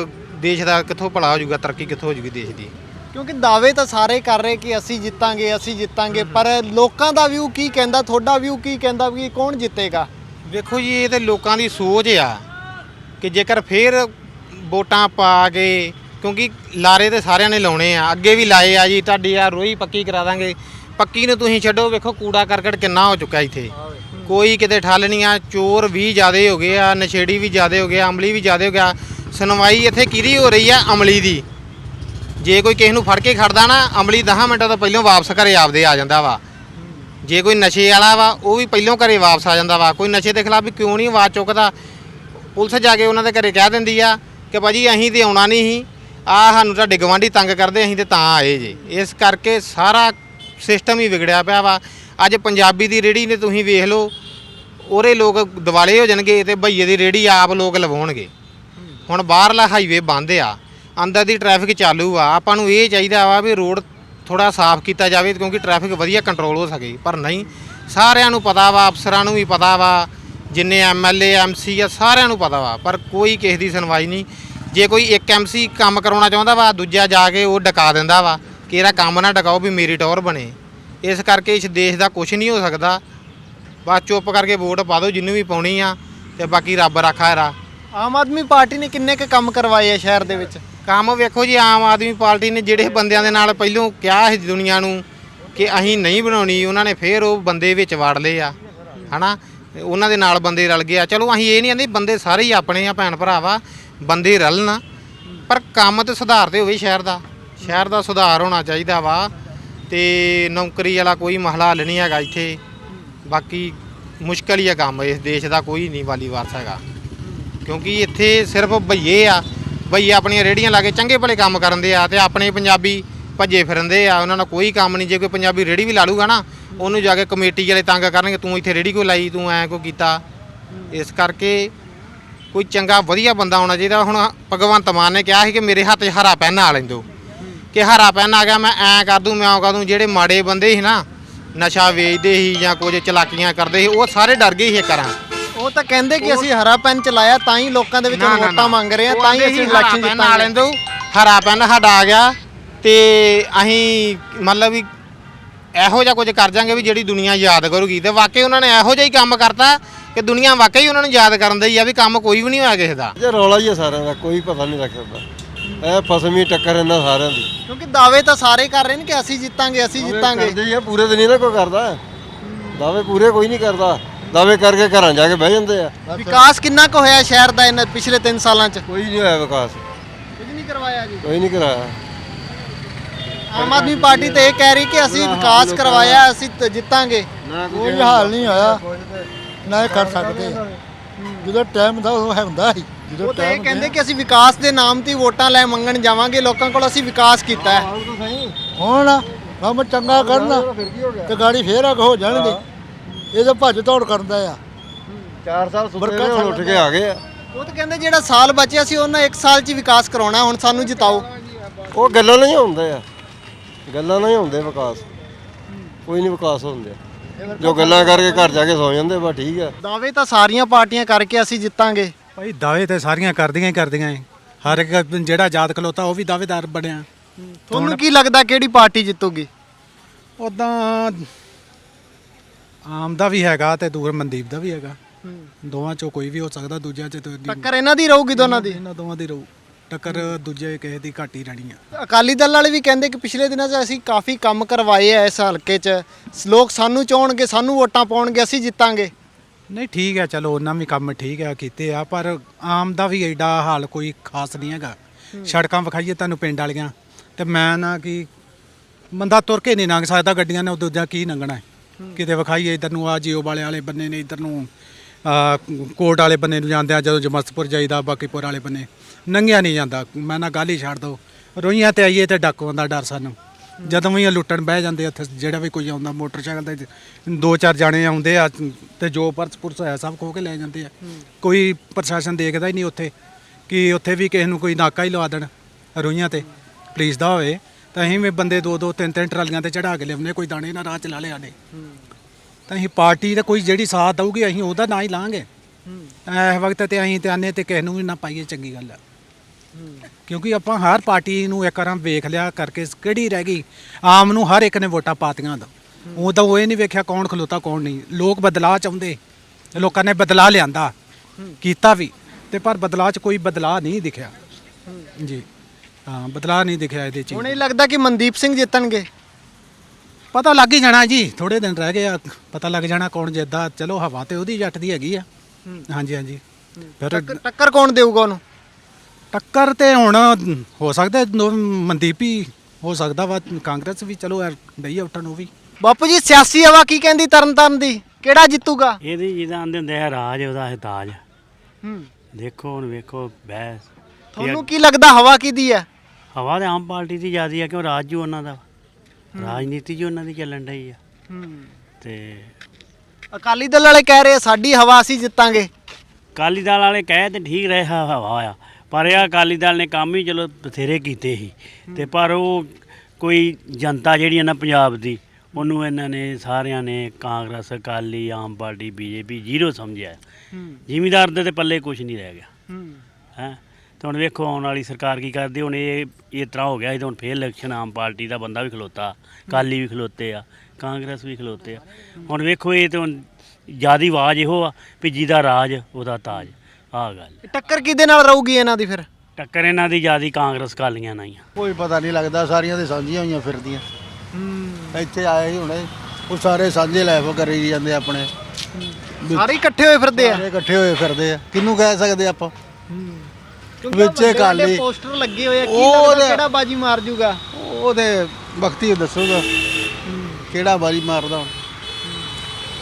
ਦੇਸ਼ ਦਾ ਕਿੱਥੋਂ ਭਲਾ ਹੋ ਜਾਊਗਾ ਤਰੱਕੀ ਕਿੱਥੋਂ ਹੋ ਜਾਊਗੀ ਦੇਸ਼ ਦੀ? ਕਿਉਂਕਿ ਦਾਅਵੇ ਤਾਂ ਸਾਰੇ ਕਰ ਰਹੇ ਕਿ ਅਸੀਂ ਜਿੱਤਾਂਗੇ ਅਸੀਂ ਜਿੱਤਾਂਗੇ ਪਰ ਲੋਕਾਂ ਦਾ ਵਿਊ ਕੀ ਕਹਿੰਦਾ ਤੁਹਾਡਾ ਵਿਊ ਕੀ ਕਹਿੰਦਾ ਵੀ ਕੌਣ ਜਿੱਤੇਗਾ? ਵੇਖੋ ਜੀ ਇਹ ਤੇ ਲੋਕਾਂ ਦੀ ਸੋਚ ਆ ਕਿ ਜੇਕਰ ਫੇਰ ਵੋਟਾਂ ਪਾ ਕੇ ਕਿਉਂਕਿ ਲਾਰੇ ਤੇ ਸਾਰਿਆਂ ਨੇ ਲਾਉਣੇ ਆ ਅੱਗੇ ਵੀ ਲਾਏ ਆ ਜੀ ਤੁਹਾਡੀ ਆ ਰੋਈ ਪੱਕੀ ਕਰਾ ਦਾਂਗੇ। ਪੱਕੀ ਨੂੰ ਤੁਸੀਂ ਛੱਡੋ ਵੇਖੋ ਕੂੜਾ ਕਰਕਟ ਕਿੰਨਾ ਹੋ ਚੁੱਕਾ ਇੱਥੇ। ਕੋਈ ਕਿਤੇ ਠੱਲ ਨਹੀਂ ਆ, ਚੋਰ ਵੀ ਜ਼ਿਆਦੇ ਹੋ ਗਏ ਆ, ਨਸ਼ੇੜੀ ਵੀ ਜ਼ਿਆਦੇ ਹੋ ਗਏ ਆ, ਅਮਲੀ ਵੀ ਜ਼ਿਆਦੇ ਹੋ ਗਿਆ। ਸੁਣਵਾਈ ਇੱਥੇ ਕਿਹਦੀ ਹੋ ਰਹੀ ਆ? ਅਮਲੀ ਦੀ। ਜੇ ਕੋਈ ਕਿਸੇ ਨੂੰ ਫੜ ਕੇ ਖੜਦਾ ਨਾ, ਅਮਲੀ 10 ਮਿੰਟਾਂ ਤੋਂ ਪਹਿਲਾਂ ਵਾਪਸ ਘਰੇ ਆਪਦੇ ਆ ਜਾਂਦਾ ਵਾ। ਜੇ ਕੋਈ ਨਸ਼ੇ ਵਾਲਾ ਵਾ, ਉਹ ਵੀ ਪਹਿਲਾਂ ਘਰੇ ਵਾਪਸ ਆ ਜਾਂਦਾ ਵਾ। ਕੋਈ ਨਸ਼ੇ ਦੇ ਖਿਲਾਫ ਵੀ ਕਿਉਂ ਨਹੀਂ ਆਵਾਜ਼ ਚੁੱਕਦਾ? ਪੁਲਿਸ ਜਾ ਕੇ ਉਹਨਾਂ ਦੇ ਘਰੇ ਕਹਿ ਦਿੰਦੀ ਆ ਕਿ ਭਾਜੀ ਅਸੀਂ ਤੇ ਆਉਣਾ ਨਹੀਂ ਸੀ। ਆ ਸਾਨੂੰ ਤੁਹਾਡੇ ਗਵਾਂਢੀ ਤੰਗ ਕਰਦੇ, ਅਸੀਂ ਤੇ ਤਾਂ ਆਏ ਜੇ। ਇਸ ਕਰਕੇ ਸਾਰਾ ਸਿਸਟਮ ਹੀ ਵਿਗੜਿਆ ਪਿਆ ਵਾ। ਅੱਜ ਪੰਜਾਬੀ ਦੀ ਰੇੜੀ ਨੇ ਤੁਸੀਂ ਵੇਖ ਲਓ ਉਹਰੇ ਲੋਕ ਦਿਵਾਲੇ ਹੋ ਜਾਣਗੇ ਤੇ ਭਈਏ ਦੀ ਰੇੜੀ ਆਪ ਲੋਕ ਲਵਾਉਣਗੇ। ਹੁਣ ਬਾਹਰਲਾ ਹਾਈਵੇ ਬੰਦ ਆ, ਅੰਦਰ ਦੀ ਟ੍ਰੈਫਿਕ ਚਾਲੂ ਆ, ਆਪਾਂ ਨੂੰ ਇਹ ਚਾਹੀਦਾ ਵਾ ਵੀ ਰੋਡ ਥੋੜਾ ਸਾਫ਼ ਕੀਤਾ ਜਾਵੇ ਕਿਉਂਕਿ ਟ੍ਰੈਫਿਕ ਵਧੀਆ ਕੰਟਰੋਲ ਹੋ ਸਕੇ, ਪਰ ਨਹੀਂ, ਸਾਰਿਆਂ ਨੂੰ ਪਤਾ ਵਾ, ਅਫਸਰਾਂ ਨੂੰ ਵੀ ਪਤਾ ਵਾ, ਜਿੰਨੇ ਐਮਐਲਏ ਐਮਸੀ ਆ, ਸਾਰਿਆਂ ਨੂੰ ਪਤਾ ਵਾ, ਪਰ ਕੋਈ ਕਿਸੇ ਦੀ ਸੁਣਵਾਈ ਨਹੀਂ। ਜੇ ਕੋਈ ਇੱਕ ਐਮਸੀ ਕੰਮ ਕਰਾਉਣਾ ਚਾਹੁੰਦਾ ਵਾ, ਦੂਜਾ ਜਾ ਕੇ ਉਹ ਡਕਾ ਦਿੰਦਾ ਵਾ ਕਿ ਇਹਦਾ ਕੰਮ ਨਾ ਡਕਾਓ ਵੀ ਮੇਰੀ ਟੌਰ ਬਣੇ। ਇਸ ਕਰਕੇ ਇਸ ਦੇਸ਼ ਦਾ ਕੁਝ ਨਹੀਂ ਹੋ ਸਕਦਾ। ਬਸ ਚੁੱਪ ਕਰਕੇ ਵੋਟ ਪਾ ਦਿਓ ਜਿੰਨੂੰ ਵੀ ਪਾਉਣੀ ਆ ਤੇ ਬਾਕੀ ਰੱਬ ਰਾਖਾ ਹੈਰਾ ਆਮ ਆਦਮੀ ਪਾਰਟੀ ਨੇ ਕਿੰਨੇ ਕੁ ਕੰਮ ਕਰਵਾਏ ਆ ਸ਼ਹਿਰ ਦੇ ਵਿੱਚ? ਕੰਮ ਵੇਖੋ ਜੀ ਆਮ ਆਦਮੀ ਪਾਰਟੀ ਨੇ ਜਿਹੜੇ ਬੰਦਿਆਂ ਦੇ ਨਾਲ ਪਹਿਲੋਂ ਕਿਹਾ ਸੀ ਦੁਨੀਆ ਨੂੰ ਕਿ ਅਸੀਂ ਨਹੀਂ ਬਣਾਉਣੀ ਉਹਨਾਂ ਨੇ ਫੇਰ ਉਹ ਬੰਦੇ ਵਿੱਚ ਵਾੜ ਲਏ ਆ ਹਨਾ? ਉਹਨਾਂ ਦੇ ਨਾਲ ਬੰਦੇ ਰਲ ਗਏ ਆ। ਚਲੋ ਅਸੀਂ ਇਹ ਨਹੀਂ ਆਂਦੇ ਬੰਦੇ ਸਾਰੇ ਹੀ ਆਪਣੇ ਆ ਭੈਣ ਭਰਾ ਵਾ ਬੰਦੇ ਰਲਣ। ਪਰ ਕੰਮ ਤੇ ਸੁਧਾਰ ਤੇ ਹੋਵੇ ਸ਼ਹਿਰ ਦਾ। ਸ਼ਹਿਰ ਦਾ ਸੁਧਾਰ ਹੋਣਾ ਚਾਹੀਦਾ ਵਾ। ਤੇ ਨੌਕਰੀ ਵਾਲਾ ਕੋਈ ਮਹਲਾ ਹੱਲ ਨਹੀਂ ਹੈਗਾ ਇੱਥੇ। ਬਾਕੀ ਮੁਸ਼ਕਲ ਹੀ ਆ ਕੰਮ, ਇਸ ਦੇਸ਼ ਦਾ ਕੋਈ ਨਹੀਂ ਵਾਲੀ ਵਾਰਸ ਹੈਗਾ। ਕਿਉਂਕਿ ਇੱਥੇ ਸਿਰਫ ਭਈਏ ਆ। ਭਈਏ ਆਪਣੀਆਂ ਰੇੜੀਆਂ ਲਾ ਕੇ ਚੰਗੇ ਭਲੇ ਕੰਮ ਕਰਦੇ ਆ ਤੇ ਆਪਣੇ ਪੰਜਾਬੀ ਭੱਜੇ ਫਿਰਦੇ ਆ। ਉਹਨਾਂ ਨਾਲ ਕੋਈ ਕੰਮ ਨਹੀਂ, ਜੇ ਕੋਈ ਪੰਜਾਬੀ ਰੇੜੀ ਵੀ ਲਾ ਲੂਗਾ ਨਾ, ਉਹਨੂੰ ਜਾ ਕੇ ਕਮੇਟੀ ਵਾਲੇ ਤੰਗ ਕਰਨਗੇ, ਤੂੰ ਇੱਥੇ ਰੇੜੀ ਕਿਉਂ ਲਾਈ? ਤੂੰ ਐ ਕਿਉਂ ਕੀਤਾ? ਇਸ ਕਰਕੇ ਕੋਈ ਚੰਗਾ ਵਧੀਆ ਬੰਦਾ ਹੋਣਾ ਚਾਹੀਦਾ। ਹੁਣ ਭਗਵੰਤ ਮਾਨ ਨੇ ਕਿਹਾ ਸੀ ਕਿ ਮੇਰੇ ਹੱਥ 'ਚ ਹਰਾ ਪੈਨ ਆ ਲੈਂਦੋ। ਕਿ ਹਰਾ ਪੈਨ ਆ ਗਿਆ ਮੈਂ ਐ ਕਰ ਦੂੰ ਮੈਂ ਉਹ ਕਰ ਦੂੰ। ਜਿਹੜੇ ਮਾੜੇ ਬੰਦੇ ਸੀ ਨਾ ਨਸ਼ਾ ਵੇਚਦੇ ਸੀ ਜਾਂ ਕੁਝ ਚਲਾਕੀਆਂ ਕਰਦੇ ਸੀ ਉਹ ਸਾਰੇ ਡਰ ਗਏ ਸੀ ਇੱਕ ਤਰ੍ਹਾਂ। ਉਹ ਤਾਂ ਕਹਿੰਦੇ ਕਿ ਅਸੀਂ ਹਰਾ ਪੈਨ ਚਲਾਇਆ ਤਾਂ ਹੀ ਲੋਕਾਂ ਦੇ ਵਿੱਚ ਵੋਟਾਂ। ਮੰਗ ਰਹੇ ਆ ਤਾਂ ਹੀ ਅਸੀਂ ਇਲੈਕਸ਼ਨ ਪੈਨ ਆ ਜਿੱਤਾਂਗੇ ਲੈਂਦੋ ਹਰਾ ਪੈਨ ਸਾਡਾ ਆ ਗਿਆ। ਤੇ ਅਸੀਂ ਮਤਲਬ ਵੀ ਇਹੋ ਜਿਹਾ ਕੁਝ ਕਰ ਜਾਾਂਗੇ ਵੀ ਜਿਹੜੀ ਦੁਨੀਆ ਯਾਦ ਕਰੂਗੀ। ਤੇ ਵਾਕਈ ਉਹਨਾਂ ਨੇ ਇਹੋ ਜਿਹਾ ਹੀ ਕੰਮ ਕਰਤਾ ਕਿ ਦੁਨੀਆ ਵਾਕਈ ਉਹਨਾਂ ਨੂੰ ਯਾਦ ਕਰਨ ਦੀ ਆ ਵੀ ਕੰਮ ਕੋਈ ਵੀ ਨਹੀਂ ਹੋਇਆ ਕਿਸੇ ਦਾ। ਇਹ ਰੌਲਾ ਹੀ ਹੈ ਸਾਰਿਆਂ ਦਾ ਕੋਈ ਪਤਾ ਨਹੀਂ ਰੱਖ ਸਕਦਾ। ਇਹ ਫਸਵੀਂ ਟੱਕਰ ਇਹਨਾਂ ਸਾਰਿਆਂ ਦੀ। ਕਿਉਂਕਿ ਦਾਅਵੇ ਤਾਂ ਸਾਰੇ ਕਰ ਰਹੇ ਨੇ ਕਿ ਅਸੀਂ ਜਿੱਤਾਂਗੇ ਅਸੀਂ ਜਿੱਤਾਂਗੇ। ਕਰਦੇ ਆ ਪੂਰੇ ਦਿਨ ਨਹੀਂ ਨਾ ਕੋਈ ਕਰਦਾ। ਦਾਅਵੇ ਪੂਰੇ ਕੋਈ ਨਹੀਂ ਕਰਦਾ। ਦਾਅਵੇ ਕਰਕੇ ਘਰਾਂ ਜਾ ਕੇ ਬਹਿ ਜਾਂਦੇ ਆ। ਵਿਕਾਸ ਕਿੰਨਾ ਕੁ ਹੋਇਆ ਸ਼ਹਿਰ ਦਾ ਇਹਨਾਂ ਪਿਛਲੇ 3 ਸਾਲਾਂ 'ਚ? ਕੋਈ ਨਹੀਂ ਹੋਇਆ ਵਿਕਾਸ। ਕੁਝ ਨਹੀਂ ਕਰਵਾਇਆ ਜੀ। ਕੋਈ ਨਹੀਂ ਕਰਾਇਆ। ਆਮ ਆਦਮੀ ਪਾਰਟੀ ਤੇ ਇਹ ਕਹਿ ਰਹੀ ਕਿ ਅਸੀਂ ਵਿਕਾਸ ਕਰਵਾਇਆ ਅਸੀਂ ਤ- ਜਿੱਤਾਂਗੇ। ਕੋਈ ਹਾਲ ਨਹੀਂ ਹੋਇਆ। ਨਾ ਇਹ ਕਰ ਸਕਦੇ। ਜਦੋਂ ਟਾਈਮ ਦਾ ਉਹ ਹੁੰਦਾ ਸੀ। ਉਹ ਤਾਂ ਇਹ ਕਹਿੰਦੇ ਕਿ ਅਸੀਂ ਵਿਕਾਸ ਦੇ ਨਾਮ ਤੇ ਹੀ ਵੋਟਾਂ ਲੈ ਮੰਗਣ ਜਾਵਾਂਗੇ ਲੋਕਾਂ ਕੋਲ ਅਸੀਂ ਵਿਕਾਸ ਕੀਤਾ ਹੈ। ਹੁਣ ਕੰਮ ਚੰਗਾ ਕਰਨ ਤੇ ਗਾੜੀ ਫੇਰ ਅੱਗ ਹੋ ਜਾਣਗੇ। ਇਹ ਤਾਂ ਭੱਜ ਦੌੜ ਕਰਦਾ ਆ। 4 ਸਾਲ ਸੁੱਤੇ ਰਹੇ ਹੁਣ ਉੱਠ ਕੇ ਆ ਗਏ ਆ। ਉਹ ਤਾਂ ਕਹਿੰਦੇ ਜਿਹੜਾ ਸਾਲ ਬਚਿਆ ਸੀ ਉਹਨਾਂ ਇੱਕ ਸਾਲ 'ਚ ਹੀ ਵਿਕਾਸ ਕਰਾਉਣਾ ਹੁਣ ਸਾਨੂੰ ਜਿਤਾਓ। ਉਹ ਗੱਲਾਂ ਨਹੀਂ ਹੁੰਦੇ ਆ। ਗੱਲਾਂ ਨਹੀਂ ਹੁੰਦੇ ਵਿਕਾਸ। ਕੋਈ ਨਹੀਂ ਵਿਕਾਸ ਹੁੰਦੇ। ਜੋ ਗੱਲਾਂ ਕਰਕੇ ਘਰ ਜਾ ਕੇ ਸੌ ਜਾਂਦੇ ਬਸ ਠੀਕ ਆ। ਦਾਅਵੇ ਤਾਂ ਸਾਰੀਆਂ ਪਾਰਟੀਆਂ ਕਰਕੇ ਅਸੀਂ ਜਿੱਤਾਂਗੇ। ਭਾਈ ਦਾਅਵੇ ਤੇ ਸਾਰੀਆਂ ਕਰਦੀਆਂ ਹੀ ਕਰਦੀਆਂ ਏ। ਹਰ ਇੱਕ ਜਿਹੜਾ ਜਾਤ ਖਲੋਤਾ ਉਹ ਵੀ ਦਾਅਵੇਦਾਰ ਬਣਿਆ। ਤੁਹਾਨੂੰ ਕੀ ਲੱਗਦਾ ਕਿਹੜੀ ਪਾਰਟੀ ਜਿੱਤੂਗੀ? ਉਦਾਂ ਆਮ ਦਾ ਵੀ ਹੈਗਾ ਤੇ ਦੂਰ ਮਨਦੀਪ ਦਾ ਵੀ ਹੈਗਾ। ਦੋਵਾਂ ਚੋਂ ਕੋਈ ਵੀ ਹੋ ਸਕਦਾ ਦੂਜਿਆਂ ਚ ਤੇ ਟੱਕਰ ਇਹਨਾਂ ਦੀ ਰਹੂਗੀ ਦੋਨਾਂ ਦੀ? ਇਹਨਾਂ ਦੋਵਾਂ ਦੀ ਰਹੂ। ਟੱਕਰ ਦੂਜੇ ਕਿਸੇ ਦੀ ਘੱਟ ਰਹਿਣੀ ਆ। ਅਕਾਲੀ ਦਲ ਵਾਲੇ ਵੀ ਕਹਿੰਦੇ ਕਿ ਪਿਛਲੇ ਦਿਨਾਂ 'ਚ ਅਸੀਂ ਕਾਫੀ ਕੰਮ ਕਰਵਾਏ ਆ ਇਸ ਹਲਕੇ 'ਚ। ਲੋਕ ਸਾਨੂੰ ਚਾਹਣਗੇ ਸਾਨੂੰ ਵੋਟਾਂ ਪਾਉਣਗੇ ਅਸੀਂ ਜਿੱਤਾਂਗੇ। ਨਹੀਂ ਠੀਕ ਹੈ ਚਲੋ ਉਹਨਾਂ ਵੀ ਕੰਮ ਠੀਕ ਹੈ ਕੀਤੇ ਆ ਪਰ ਆਮ ਦਾ ਵੀ ਐਡਾ ਹਾਲ ਕੋਈ ਖਾਸ ਨਹੀਂ ਹੈਗਾ। ਸੜਕਾਂ ਵਿਖਾਈਏ ਤੁਹਾਨੂੰ ਪਿੰਡ ਵਾਲੀਆਂ ਤੇ ਮੈਂ ਨਾ ਕਿ ਬੰਦਾ ਤੁਰ ਕੇ ਨਹੀਂ ਲੰਘ ਸਕਦਾ ਗੱਡੀਆਂ ਨੇ ਉਹ ਦੂਜਾ ਕੀ ਲੰਘਣਾ ਕਿਤੇ ਵਿਖਾਈਏ ਇਧਰ ਨੂੰ ਆ ਜੀਓ ਵਾਲੇ ਵਾਲੇ ਬੰਨੇ ਨੇ ਇਧਰ ਨੂੰ ਕੋਟ ਵਾਲੇ ਬੰਨੇ ਨੂੰ ਜਾਂਦੇ ਆ ਜਦੋਂ ਜਮਸਪੁਰ ਜਾਈਦਾ ਬਾਕੀਪੁਰ ਵਾਲੇ ਬੰਨੇ ਨੰਗਿਆ ਨਹੀਂ ਜਾਂਦਾ। ਮੈਂ ਨਾ ਗੱਲ ਹੀ ਛੱਡ ਦੋ। ਰੋਈਆਂ ਤੇ ਆਈਏ ਤੇ ਡੱਕ ਦਾ ਡਰ ਸਾਨੂੰ। ਜਦੋਂ ਵੀ ਇਹ ਲੁੱਟਣ ਬਹਿ ਜਾਂਦੇ ਉੱਥੇ ਜਿਹੜਾ ਵੀ ਕੋਈ ਆਉਂਦਾ ਮੋਟਰਸਾਈਕਲ ਤੇ ਦੋ ਚਾਰ ਜਾਣੇ ਆਉਂਦੇ ਆ ਤੇ ਜੋ ਪਰਸ ਪੁਰਸ ਹੈ ਸਭ ਖੋ ਕੇ ਲੈ ਜਾਂਦੇ ਆ। ਕੋਈ ਪ੍ਰਸ਼ਾਸਨ ਦੇਖਦਾ ਹੀ ਨਹੀਂ ਉੱਥੇ ਕਿ ਉੱਥੇ ਵੀ ਕਿਸੇ ਨੂੰ ਕੋਈ ਨਾਕਾ ਹੀ ਲਵਾ ਦੇਣ ਰੋਈਆਂ ਤੇ ਪੁਲਿਸ ਦਾ ਹੋਵੇ ਤਾਂ ਅਸੀਂ ਵੀ ਬੰਦੇ ਦੋ ਦੋ ਤਿੰਨ ਤਿੰਨ ਟਰਾਲੀਆਂ ਤੇ ਚੜਾ ਕੇ ਲਿਆਉਂਦੇ ਕੋਈ ਦਾਣੇ ਨਾ ਰਾਹ ਚਲਾ ਲਿਆ ਨੇ ਤਾਂ ਅਸੀਂ ਪਾਰਟੀ ਦਾ ਕੋਈ ਜਿਹੜੀ ਸਾਥ ਦਊਗੀ ਅਸੀਂ ਉਹਦਾ ਨਾਂ ਹੀ ਲਾਂਗੇ। ਇਸ ਵਕਤ ਤੇ ਅਸੀਂ ਤੇ ਆਨੇ ਤੇ ਕਿਸੇ ਨੂੰ ਵੀ ਨਾ ਪਾਈਏ ਚੰਗੀ ਗੱਲ ਆ। ਕਿਉਂਕਿ ਆਪਾਂ ਹਰ ਪਾਰਟੀ ਨੂੰ ਇੱਕ ਵਾਰ ਵੇਖ ਲਿਆ ਕਰਕੇ ਕਿਹੜੀ ਰਹਿ ਗਈ? ਆਮ ਨੂੰ ਹਰ ਇੱਕ ਨੇ ਵੋਟਾਂ ਪਾਤੀਆਂ ਦਾ ਉਹ ਤਾਂ ਉਹ ਇਹ ਨਹੀਂ ਵੇਖਿਆ ਕੌਣ ਖਲੋਤਾ ਕੌਣ ਨਹੀਂ। ਲੋਕ ਬਦਲਾਅ ਚਾਹੁੰਦੇ। ਲੋਕਾਂ ਨੇ ਬਦਲਾਅ ਲਿਆਂਦਾ। ਕੀਤਾ ਵੀ। ਤੇ ਪਰ ਬਦਲਾਅ 'ਚ ਕੋਈ ਬਦਲਾਅ ਨਹੀਂ ਦਿਖਿਆ। ਜੀ। ਹਾਂ ਬਦਲਾਅ ਨਹੀਂ ਦਿਖਿਆ ਇਹਦੇ 'ਚ। ਹੁਣ ਇਹ ਲੱਗਦਾ ਕਿ ਮਨਦੀਪ ਸਿੰਘ ਜਿੱਤਣਗੇ। ਪਤਾ ਲੱਗ ਹੀ ਜਾਣਾ ਜੀ। ਥੋੜੇ ਦਿਨ ਰਹਿ ਗਏ ਆ। ਪਤਾ ਲੱਗ ਜਾਣਾ ਕੌਣ ਜਿੱਦਾਂ ਚਲੋ ਹਵਾ ਤੇ ਉਹਦੀ ਜੱਟ ਦੀ ਹੈਗੀ ਆ। ਹਾਂਜੀ ਹਾਂਜੀ। ਫਿਰ ਟੱਕਰ- ਟੱਕਰ ਕੌਣ ਦੇਊਗਾ ਉਹਨੂੰ? ਟੱਕਰ ਤੇ ਹੁਣ ਹੋ ਸਕਦਾ ਦੋ- ਮਨਦੀਪ ਹੀ ਹੋ ਸਕਦਾ ਵਾ ਕਾਂਗਰਸ ਵੀ ਚਲੋ ਡਈ ਆ ਉੱਠਣ ਉਹ ਵੀ। ਬਾਪੂ ਜੀ ਸਿਆਸੀ ਹਵਾ ਕੀ ਕਹਿੰਦੀ ਤਰਨਤਾਰਨ ਦੀ? ਕਿਹੜਾ ਜਿੱਤੂਗਾ? ਇਹਦੀ ਜਿਹਦਾ ਆਂਦੇ ਹੁੰਦੇ ਆ ਰਾਜ ਉਹਦਾ ਹੈ ਤਾਜ ਹੂੰ। ਦੇਖੋ ਹੁਣ ਵੇਖੋ ਬਹਿਸ। ਤੁਹਾਨੂੰ ਕੀ ਲੱਗਦਾ ਹਵਾ ਕਿਹਦੀ ਹੈ ਹਵਾ ਤੇ ਆਮ ਪਾਰਟੀ ਦੀ ਜ਼ਿਆਦੀ ਆ ਕਿਉਂ ਰਾਜ ਜੋ ਉਹਨਾਂ ਦਾ? ਰਾਜਨੀਤੀ ਜੋ ਉਹਨਾਂ ਦੀ ਚੱਲਣ ਡਈ ਆ। ਤੇ ਅਕਾਲੀ ਦਲ ਵਾਲੇ ਕਹਿ ਰਹੇ ਆ, ਸਾਡੀ ਹਵਾ ਅਸੀਂ ਜਿੱਤਾਂਗੇ। ਅਕਾਲੀ ਦਲ ਵਾਲੇ ਕਹੇ ਤੇ ਠੀਕ ਰਹੇ ਹ- ਹਵਾ ਆ। ਪਰ ਇਹ ਅਕਾਲੀ ਦਲ ਨੇ ਕੰਮ ਹੀ ਚਲੋ ਬਥੇਰੇ ਕੀਤੇ ਸੀ। ਤੇ ਪਰ ਉਹ ਕੋਈ ਜਨਤਾ ਜਿਹੜੀ ਹੈ ਨਾ ਪੰਜਾਬ ਦੀ ਉਹਨੂੰ ਇਹਨਾਂ ਨੇ ਸਾਰਿਆਂ ਨੇ Congress Akali Aam Party BJP zero ਸਮਝਿਆ। ਜ਼ਿਮੀਦਾਰ ਦੇ ਤੇ ਪੱਲੇ ਕੁਝ ਨਹੀਂ ਰਹਿ ਗਿਆ। ਹੈ। ਤੇ ਹੁਣ ਵੇਖੋ ਆਉਣ ਵਾਲੀ ਸਰਕਾਰ ਕੀ ਕਰਦੀ ਹੁਣ ਇਹ ਇਹ ਤਰ੍ਹਾਂ ਹੋ ਗਿਆ ਇਹ ਤਾਂ ਹੁਣ ਫੇਰ ਇਲੈਕਸ਼ਨ ਆਮ ਪਾਰਟੀ ਦਾ ਬੰਦਾ ਵੀ ਖਲੋਤਾ ਅਕਾਲੀ ਵੀ ਖਲੋਤੇ ਆ ਕਾਂਗਰਸ ਵੀ ਖਲੋਤੇ ਆ। ਹੁਣ ਵੇਖੋ ਇਹ ਤੇ ਹੁਣ ਜਿਆਦੀ ਆਵਾਜ਼ ਇਹੋ ਆ ਵੀ ਜਿਹਦਾ ਰਾਜ ਉਹਦਾ ਤਾਜ। ਆਹ ਗੱਲ ਟੱਕਰ ਕਿਹਦੇ ਨਾਲ ਰਹੂਗੀ ਇਹਨਾਂ ਦੀ ਫਿਰ? ਟੱਕਰ ਇਹਨਾਂ ਦੀ ਜਿਆਦੀ ਕਾਂਗਰਸ ਕਾਲੀਆਂ ਨਾਲ ਹੀ ਆ। ਕੋਈ ਪਤਾ ਨਹੀਂ ਲੱਗਦਾ ਸਾਰੀਆਂ ਦੇ ਸਾਂਝੀਆਂ ਹੋਈਆਂ ਫਿਰਦੀਆਂ। ਇੱਥੇ ਆਏ ਸੀ ਹੁਣੇ ਉਹ ਸਾਰੇ ਸਾਂਝੇ ਲੈਫ ਕਰੀ ਜਾਂਦੇ ਆਪਣੇ। ਸਾਰੇ ਇਕੱਠੇ ਹੋਏ ਫਿਰਦੇ ਆ? ਸਾਰੇ ਇਕੱਠੇ ਹੋਏ ਫਿਰਦੇ ਆ। ਕਿਹਨੂੰ ਕਹਿ ਸਕਦੇ ਆਪਾਂ? ਕਿਉਂਕਿ ਵਿੱਚ ਵੱਡੇ ਵੱਡੇ ਅਕਾਲੀ। ਪੋਸਟਰ ਲੱਗੇ ਹੋਏ ਆ ਕੀ ਉਹ ਲੱਗਦਾ ਕਿਹੜਾ ਬਾਜੀ ਮਾਰ ਜੂਗਾ? ਉਹ ਤੇ ਵਕਤੀ ਦੱਸੂਗਾ। ਕਿਹੜਾ ਬਾਰੀ ਮਾਰਦਾ ਹੁਣ?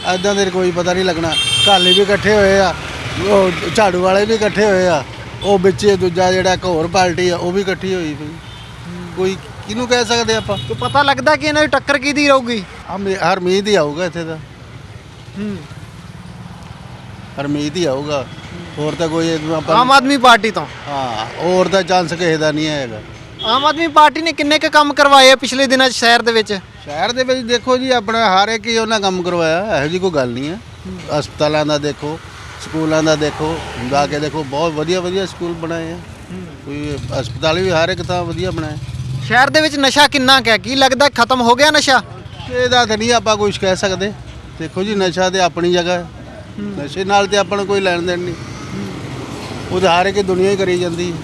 ਐਦਾਂ ਦੇ ਕੋਈ ਪਤਾ ਨਹੀਂ ਲੱਗਣਾ। ਕਾਲੇ ਵੀ ਇਕੱਠੇ ਹੋਏ ਆ। ਉਹ ਝਾੜੂ ਵਾਲੇ ਵੀ ਇਕੱਠੇ ਹੋਏ ਆ। ਉਹ ਵਿੱਚ ਇਹ ਦੂਜਾ ਜਿਹੜਾ ਇੱਕ ਹੋਰ ਪਾਰਟੀ ਆ ਉਹ ਵੀ ਇਕੱਠੀ ਹੋਈ ਪਈ ਕੋਈ ਕਿਹਨੂੰ ਕਹਿ ਸਕਦੇ ਆਪਾਂ? ਤੋ ਪਤਾ ਲੱਗਦਾ ਕਿ ਇਹਨਾਂ ਦੀ ਟੱਕਰ ਕਿਹਦੀ ਰਹੂਗੀ? ਹਮ- ਹਰਮੀਤ ਹੀ ਆਊਗਾ ਇੱਥੇ ਤਾਂ। ਹਰਮੀਤ ਹੀ ਆਊਗਾ। ਹੋਰ ਤਾਂ ਕੋਈ ਆਪਾਂ ਆਮ ਆਦਮੀ ਪਾਰਟੀ ਤੋਂ। ਹਾਂ ਹੋਰ ਤਾਂ ਚਾਂਸ ਕਿਸੇ ਦਾ ਨਹੀਂ ਹੈਗਾ। ਆਮ ਆਦਮੀ ਪਾਰਟੀ ਨੇ ਕਿੰਨੇ ਕੁ ਕੰਮ ਕਰਵਾਏ ਆ ਪਿਛਲੇ ਦਿਨਾਂ 'ਚ ਸ਼ਹਿਰ ਦੇ ਵਿੱਚ? ਸ਼ਹਿਰ ਦੇ ਵਿੱਚ ਦੇਖੋ ਜੀ ਆਪਣਾ ਹਰ ਇੱਕ ਹੀ ਉਹਨਾਂ ਕੰਮ ਕਰਵਾਇਆ ਇਹੋ ਜੀ ਕੋਈ ਗੱਲ ਨਹੀਂ ਹੈ। ਹਸਪਤਾਲਾਂ ਦਾ ਦੇਖੋ ਸਕੂਲਾਂ ਦਾ ਦੇਖੋ ਜਾ ਕੇ ਦੇਖੋ ਬਹੁਤ ਵਧੀਆ ਵਧੀਆ ਸਕੂਲ ਬਣਾਏ ਆ। ਕੋਈ ਹਸਪਤਾਲ ਵੀ ਹਰ ਇੱਕ ਤਾਂ ਵਧੀਆ ਬਣਾਏ। ਸ਼ਹਿਰ ਦੇ ਵਿੱਚ ਨਸ਼ਾ ਕਿੰਨਾ ਕੁ ਹੈ? ਕੀ ਲੱਗਦਾ ਖਤਮ ਹੋ ਗਿਆ ਨਸ਼ਾ? ਇਹਦਾ ਤਾਂ ਨਹੀਂ ਆਪਾਂ ਕੁਝ ਕਹਿ ਸਕਦੇ। ਦੇਖੋ ਜੀ ਨਸ਼ਾ ਤੇ ਆਪਣੀ ਜਗ੍ਹਾ ਹੈ। ਨਸ਼ੇ ਨਾਲ ਤੇ ਆਪਾਂ ਨੂੰ ਕੋਈ ਲੈਣ ਦੇਣ ਨਹੀਂ। ਉਹ ਤਾਂ ਹਰ ਇੱਕ ਦੁਨੀਆ ਹੀ ਕਰੀ ਜਾਂਦੀ ਹੈ।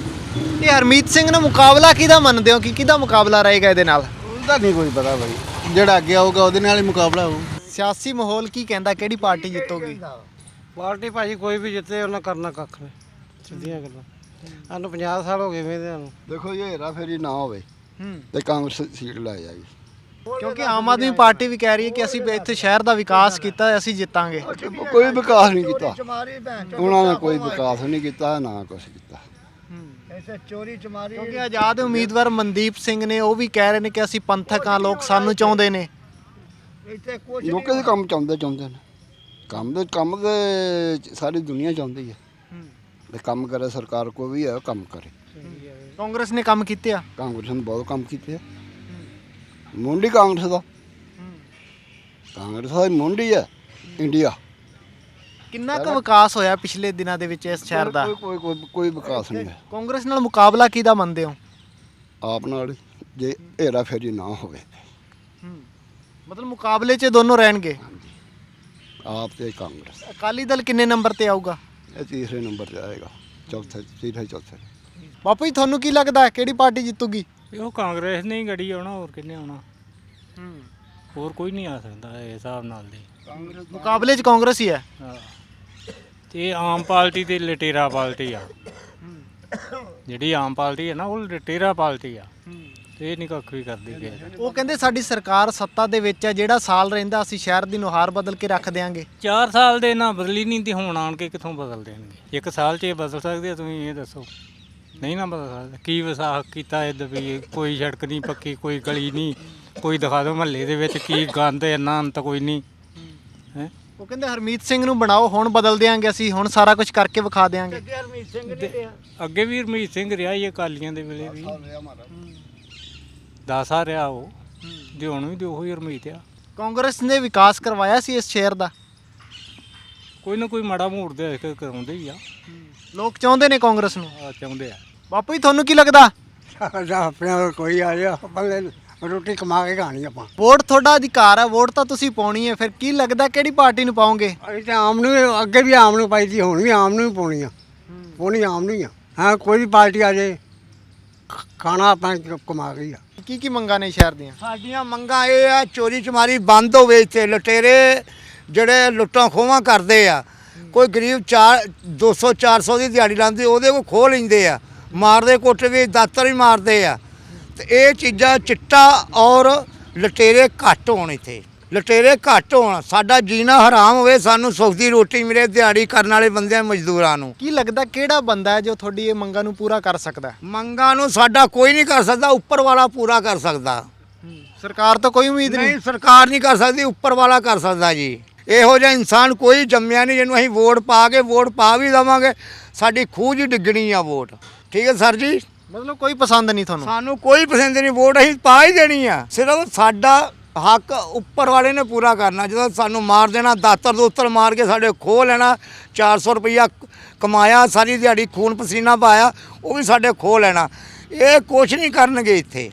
ਇਹ ਹਰਮੀਤ ਸਿੰਘ ਨੂੰ ਮੁਕਾਬਲਾ ਕਿਹਦਾ ਮੰਨਦੇ ਹੋ? ਕਿ ਕਿਹਦਾ ਮੁਕਾਬਲਾ ਰਹੇਗਾ ਇਹਦੇ ਨਾਲ? ਉਹਦਾ ਨਹੀਂ ਕੋਈ ਪਤਾ ਬਾਈ। ਜਿਹੜਾ ਅੱਗੇ ਆਊਗਾ ਉਹਦੇ ਨਾਲ ਹੀ ਮੁਕਾਬਲਾ ਹੋਊ। ਸਿਆਸੀ ਮਾਹੌਲ ਕੀ ਕਹਿੰਦਾ? ਕਿਹੜੀ ਪਾਰਟੀ ਜਿੱਤੂਗੀ? ਪਾਰਟੀ ਭਾਜੀ ਕੋਈ ਵੀ ਜਿੱਤੇ ਉਹਨਾਂ ਕਰਨਾ ਕੱਖ ਨਹੀਂ। ਸਿੱਧੀਆਂ ਗੱਲਾਂ। ਸਾਨੂੰ 50 ਸਾਲ ਹੋ ਗਏ ਵੇਂਦਿਆਂ ਨੂੰ। ਦੇਖੋ ਜੇ ਹੇਰਾ ਫੇਰੀ ਨਾ ਹੋਵੇ ਹੂੰ। ਤੇ ਕਾਂਗਰਸ ਸੀਟ ਲੈ ਜਾਏਗੀ ਕਿਉਂਕਿ ਆਮ ਆਦਮੀ ਪਾਰਟੀ ਵੀ ਕਹਿ ਰਹੀ ਹੈ ਕਿ ਅਸੀਂ ਇੱਥੇ ਸ਼ਹਿਰ ਦਾ ਵਿਕਾਸ ਕੀਤਾ ਅਸੀਂ ਜਿੱਤਾਂਗੇ। ਕੋਈ ਵਿਕਾਸ ਨਹੀਂ ਕੀਤਾ। ਉਹਨਾਂ ਨੇ ਕੋਈ ਵਿਕਾਸ ਨਹੀਂ ਕੀਤਾ ਨਾ ਕੁਛ ਕੀਤਾ। ਕਿਉਂਕਿ ਆਜ਼ਾਦ ਉਮੀਦਵਾਰ ਮਨਦੀਪ ਸਿੰਘ ਨੇ ਉਹ ਵੀ ਕਹਿ ਰਹੇ ਨੇ ਕਿ ਅਸੀਂ ਪੰਥਕ ਆ ਲੋਕ ਸਾਨੂੰ ਚਾਹੁੰਦੇ ਨੇ। ਲੋਕਾਂ ਦੇ ਕੰਮ ਚਾਹੁੰਦੇ ਚਾਹੁੰਦੇ ਨੇ। ਕੰਮ ਦੇ ਕੰਮ ਦੇ ਸਾਰੀ ਦੁਨੀਆ ਚਾਹੁੰਦੀ ਹੈ। ਤੇ ਕੰਮ ਕਰੇ ਸਰਕਾਰ ਕੋਈ ਵੀ ਹੈ ਕੰਮ ਕਰੇ। ਕਾਂਗਰਸ ਨੇ ਕੰਮ ਕੀਤੇ ਆ? ਕਾਂਗਰਸ ਨੇ ਬਹੁਤ ਕੰਮ ਕੀਤੇ ਆ। ਮੁੰਡੀ ਕਾਂਗਰਸ ਦਾ। ਕਾਂਗਰਸ ਦਾ ਮੁੰਡੀ ਹੈ ਇੰਡੀਆ। ਕਿੰਨਾ ਕੁ ਵਿਕਾਸ ਹੋਇਆ ਪਿਛਲੇ ਦਿਨਾਂ ਦੇ ਵਿੱਚ ਇਸ ਸ਼ਹਿਰ ਦਾ? ਕੋਈ ਕੋਈ ਕੋਈ ਕੋਈ ਵਿਕਾਸ ਨਹੀਂ ਹੈ ਕਾਂਗਰਸ ਨਾਲ ਮੁਕਾਬਲਾ ਕਿਹਦਾ ਮੰਨਦੇ ਹੋ? ਆਪ ਨਾਲ ਜੇ ਹੇਰਾ ਫੇਰੀ ਨਾ ਹੋਵੇ। ਮਤਲਬ ਮੁਕਾਬਲੇ 'ਚ ਦੋਨੋਂ ਰਹਿਣਗੇ। ਆਪ ਤੇ ਕਾਂਗਰਸ। ਅਕਾਲੀ ਦਲ ਕਿੰਨੇ ਨੰਬਰ ਤੇ ਆਊਗਾ? ਇਹ ਤੀਸਰੇ ਨੰਬਰ ਤੇ ਆਏਗਾ। ਚੌਥੇ ਤੀਸਰੇ ਚੌਥੇ। ਬਾਪੂ ਜੀ ਤੁਹਾਨੂੰ ਕੀ ਲੱਗਦਾ ਹੈ? ਕਿਹੜੀ ਪਾਰਟੀ ਜਿੱਤੂਗੀ? ਉਹ ਕਾਂਗਰਸ ਨੇ ਹੀ ਗੜੀ ਆਉਣਾ ਹੋਰ ਕਿੰਨੇ ਆਉਣਾ? ਹੋਰ ਕੋਈ ਨਹੀਂ ਆ ਸਕਦਾ ਇਹ ਹਿਸਾਬ ਨਾਲ ਦੇ। ਮੁਕਾਬਲੇ 'ਚ ਕਾਂਗਰਸ ਹੀ ਹੈ। ਤੇ ਇਹ ਆਮ ਪਾਰਟੀ ਤੇ ਲਟੇਰਾ ਪਾਰਟੀ ਆ। ਜਿਹੜੀ ਆਮ ਪਾਰਟੀ ਹੈ ਨਾ ਉਹ ਲਟੇਰਾ ਪਾਰਟੀ ਆ। ਤੇ ਇਹ ਨਹੀਂ ਕੱਖ ਵੀ ਕਰਦੀ ਗਏ ਉਹ ਕਹਿੰਦੇ ਸਾਡੀ ਸਰਕਾਰ ਸੱਤਾ ਦੇ ਵਿੱਚ ਹੈ ਜਿਹੜਾ ਸਾਲ ਰਹਿੰਦਾ ਅਸੀਂ ਸ਼ਹਿਰ ਦੀ ਨੁਹਾਰ ਬਦਲ ਕੇ ਰੱਖ ਦੇਾਂਗੇ 4 ਸਾਲ ਦੇ ਨਾ ਬਦਲੀ ਨਹੀਂ ਤੇ ਹੁਣ ਆਣ ਕੇ ਕਿੱਥੋਂ ਬਦਲ ਦੇਣਗੇ? ਇੱਕ ਸਾਲ 'ਚ ਇਹ ਬਦਲ ਸਕਦੇ ਆ ਤੁਸੀਂ ਇਹ ਦੱਸੋ। ਨਹੀਂ ਨਾ ਬਦਲ ਸਕਦੇ। ਕੀ ਵਿਸਾਖ ਕੀਤਾ ਇਹ ਵੀ ਕੋਈ ਸੜਕ ਨਹੀਂ ਪੱਕੀ ਕੋਈ ਗਲੀ ਨਹੀਂ। ਕੋਈ ਦਿਖਾ ਦਿਓ ਮਹੱਲੇ ਦੇ ਵਿੱਚ ਕੀ ਗੰਦ ਇੰਨਾ ਅੰਤ ਕੋਈ ਨਹੀਂ। ਹੈ? ਉਹ ਕਹਿੰਦੇ ਹਰਮੀਤ ਸਿੰਘ ਨੂੰ ਬਣਾਓ ਹੁਣ ਬਦਲ ਦੇਾਂਗੇ ਅਸੀਂ ਹੁਣ ਸਾਰਾ ਕੁਝ ਕਰਕੇ ਵਿਖਾ ਦੇਾਂਗੇ ਅੱਗੇ ਵੀ ਰਮੀਤ ਸਿੰਘ ਰਿਹਾ ਹੀ ਅਕਾਲੀਆਂ ਦੇ ਵੇਲੇ ਵੀ। ਦਸਾ ਰਿਹਾ ਉਹ ਜੇ ਹੁਣ ਵੀ ਤੇ ਉਹੀ ਰਮੀਤ ਆ। ਕਾਂਗਰਸ ਨੇ ਵਿਕਾਸ ਕਰਵਾਇਆ ਸੀ ਇਸ ਸ਼ਹਿਰ ਦਾ? ਕੋਈ ਨਾ ਕੋਈ ਮਾੜਾ ਮੋੜ ਦੇ ਕੇ ਕਰਾਉਂਦੇ ਹੀ ਆ। ਲੋਕ ਚਾਹੁੰਦੇ ਨੇ ਕਾਂਗਰਸ ਨੂੰ? ਆ ਚਾਹੁੰਦੇ ਆ। ਬਾਪੂ ਜੀ ਤੁਹਾਨੂੰ ਕੀ ਲੱਗਦਾ? ਆਪਣੇ ਕੋਈ ਆ ਜਾ ਬੰਦੇ ਰੋਟੀ ਕਮਾ ਕੇ ਖਾਣੀ ਆਪਾਂ। ਵੋਟ ਤੁਹਾਡਾ ਅਧਿਕਾਰ ਹੈ ਵੋਟ ਤਾਂ ਤੁਸੀਂ ਪਾਉਣੀ ਹੈ ਫਿਰ ਕੀ ਲੱਗਦਾ ਕਿਹੜੀ ਪਾਰਟੀ ਨੂੰ ਪਾਓਗੇ? ਅਸੀਂ ਤਾਂ ਆਮ ਨੂੰ ਅੱਗੇ ਵੀ ਆਮ ਨੂੰ ਪਾਈ ਸੀ ਹੁਣ ਵੀ ਆਮ ਨੂੰ ਹੀ ਪਾਉਣੀ ਆ। ਪਾਉਣੀ ਆਮ ਨੂੰ ਹੀ ਆ। ਹਾਂ ਕੋਈ ਵੀ ਪਾਰਟੀ ਆ ਜੇ ਖ- ਖਾਣਾ ਆਪਾਂ ਕਮਾ ਹੀ ਆ। ਕੀ ਕੀ ਮੰਗਾਂ ਨੇ ਸ਼ਹਿਰ ਦੀਆਂ? ਸਾਡੀਆਂ ਮੰਗਾਂ ਇਹ ਆ ਚੋਰੀ ਚਮਾਰੀ ਬੰਦ ਹੋਵੇ ਇੱਥੇ ਲਟੇਰੇ ਜਿਹੜੇ ਲੁੱਟਾਂ ਖੋਹਾਂ ਕਰਦੇ ਆ ਕੋਈ ਗਰੀਬ 4 200 400 ਦੀ ਦਿਹਾੜੀ ਲਾਉਂਦੇ ਉਹਦੇ ਕੋ ਖੋਹ ਲੈਂਦੇ ਆ। ਮਾਰਦੇ ਕੁੱਟ ਵੀ ਦਾਤਰ ਵੀ ਮਾਰਦੇ ਆ। ਤੇ ਇਹ ਚੀਜ਼ਾਂ ਚਿੱਟਾ ਔਰ ਲਟੇਰੇ ਘੱਟ ਹੋਣ ਇੱਥੇ। ਲਟੇਰੇ ਘੱਟ ਹੋਣ ਸਾਡਾ ਜੀਣਾ ਹਰਾਮ ਹੋਵੇ ਸਾਨੂੰ ਸੁੱਖ ਦੀ ਰੋਟੀ ਮਿਲੇ ਦਿਹਾੜੀ ਕਰਨ ਵਾਲੇ ਬੰਦਿਆਂ ਮਜ਼ਦੂਰਾਂ ਨੂੰ। ਕੀ ਲੱਗਦਾ ਕਿਹੜਾ ਬੰਦਾ ਹੈ ਜੋ ਤੁਹਾਡੀ ਇਹ ਮੰਗਾਂ ਨੂੰ ਪੂਰਾ ਕਰ ਸਕਦਾ? ਹੈ ਮੰਗਾਂ ਨੂੰ ਸਾਡਾ ਕੋਈ ਨਹੀਂ ਕਰ ਸਕਦਾ ਉੱਪਰ ਵਾਲਾ ਪੂਰਾ ਕਰ ਸਕਦਾ। ਸਰਕਾਰ ਤੋਂ ਕੋਈ ਉਮੀਦ ਨਹੀਂ? ਨਹੀਂ ਸਰਕਾਰ ਨਹੀਂ ਕਰ ਸਕਦੀ ਉੱਪਰ ਵਾਲਾ ਕਰ ਸਕਦਾ ਜੀ। ਇਹੋ ਜਿਹਾ ਇਨਸਾਨ ਕੋਈ ਜੰਮਿਆ ਨਹੀਂ ਜਿਹਨੂੰ ਅਸੀਂ ਵੋਟ ਪਾ ਕੇ ਵੋਟ ਪਾ ਵੀ ਦੇਵਾਂਗੇ ਸਾਡੀ ਖੂਹ ਜੀ ਡਿੱਗਣੀ ਆ ਵੋਟ। ਠੀਕ ਹੈ ਸਰ ਜੀ? ਮਤਲਬ ਕੋਈ ਪਸੰਦ ਨਹੀਂ ਤੁਹਾਨੂੰ? ਸਾਨੂੰ ਕੋਈ ਪਸੰਦ ਨਹੀਂ ਵੋਟ ਅਸੀਂ ਪਾ ਹੀ ਦੇਣੀ ਆ। ਸਿਰਫ ਸਾਡਾ ਹੱਕ ਉੱਪਰ ਵਾਲੇ ਨੇ ਪੂਰਾ ਕਰਨਾ, ਜਦੋਂ ਸਾਨੂੰ ਮਾਰ ਦੇਣਾ, ਦਾਤਰ ਦੋਤਰ ਮਾਰ ਕੇ ਸਾਡੇ ਖੋਹ ਲੈਣਾ 400 ਰੁਪਈਆ ਕਮਾਇਆ, ਸਾਰੀ ਦਿਹਾੜੀ ਖੂਨ ਪਸੀਨਾ ਪਾਇਆ, ਉਹ ਵੀ ਸਾਡੇ ਖੋਹ ਲੈਣਾ। ਇਹ ਕੁਛ ਨਹੀਂ ਕਰਨਗੇ ਇੱਥੇ।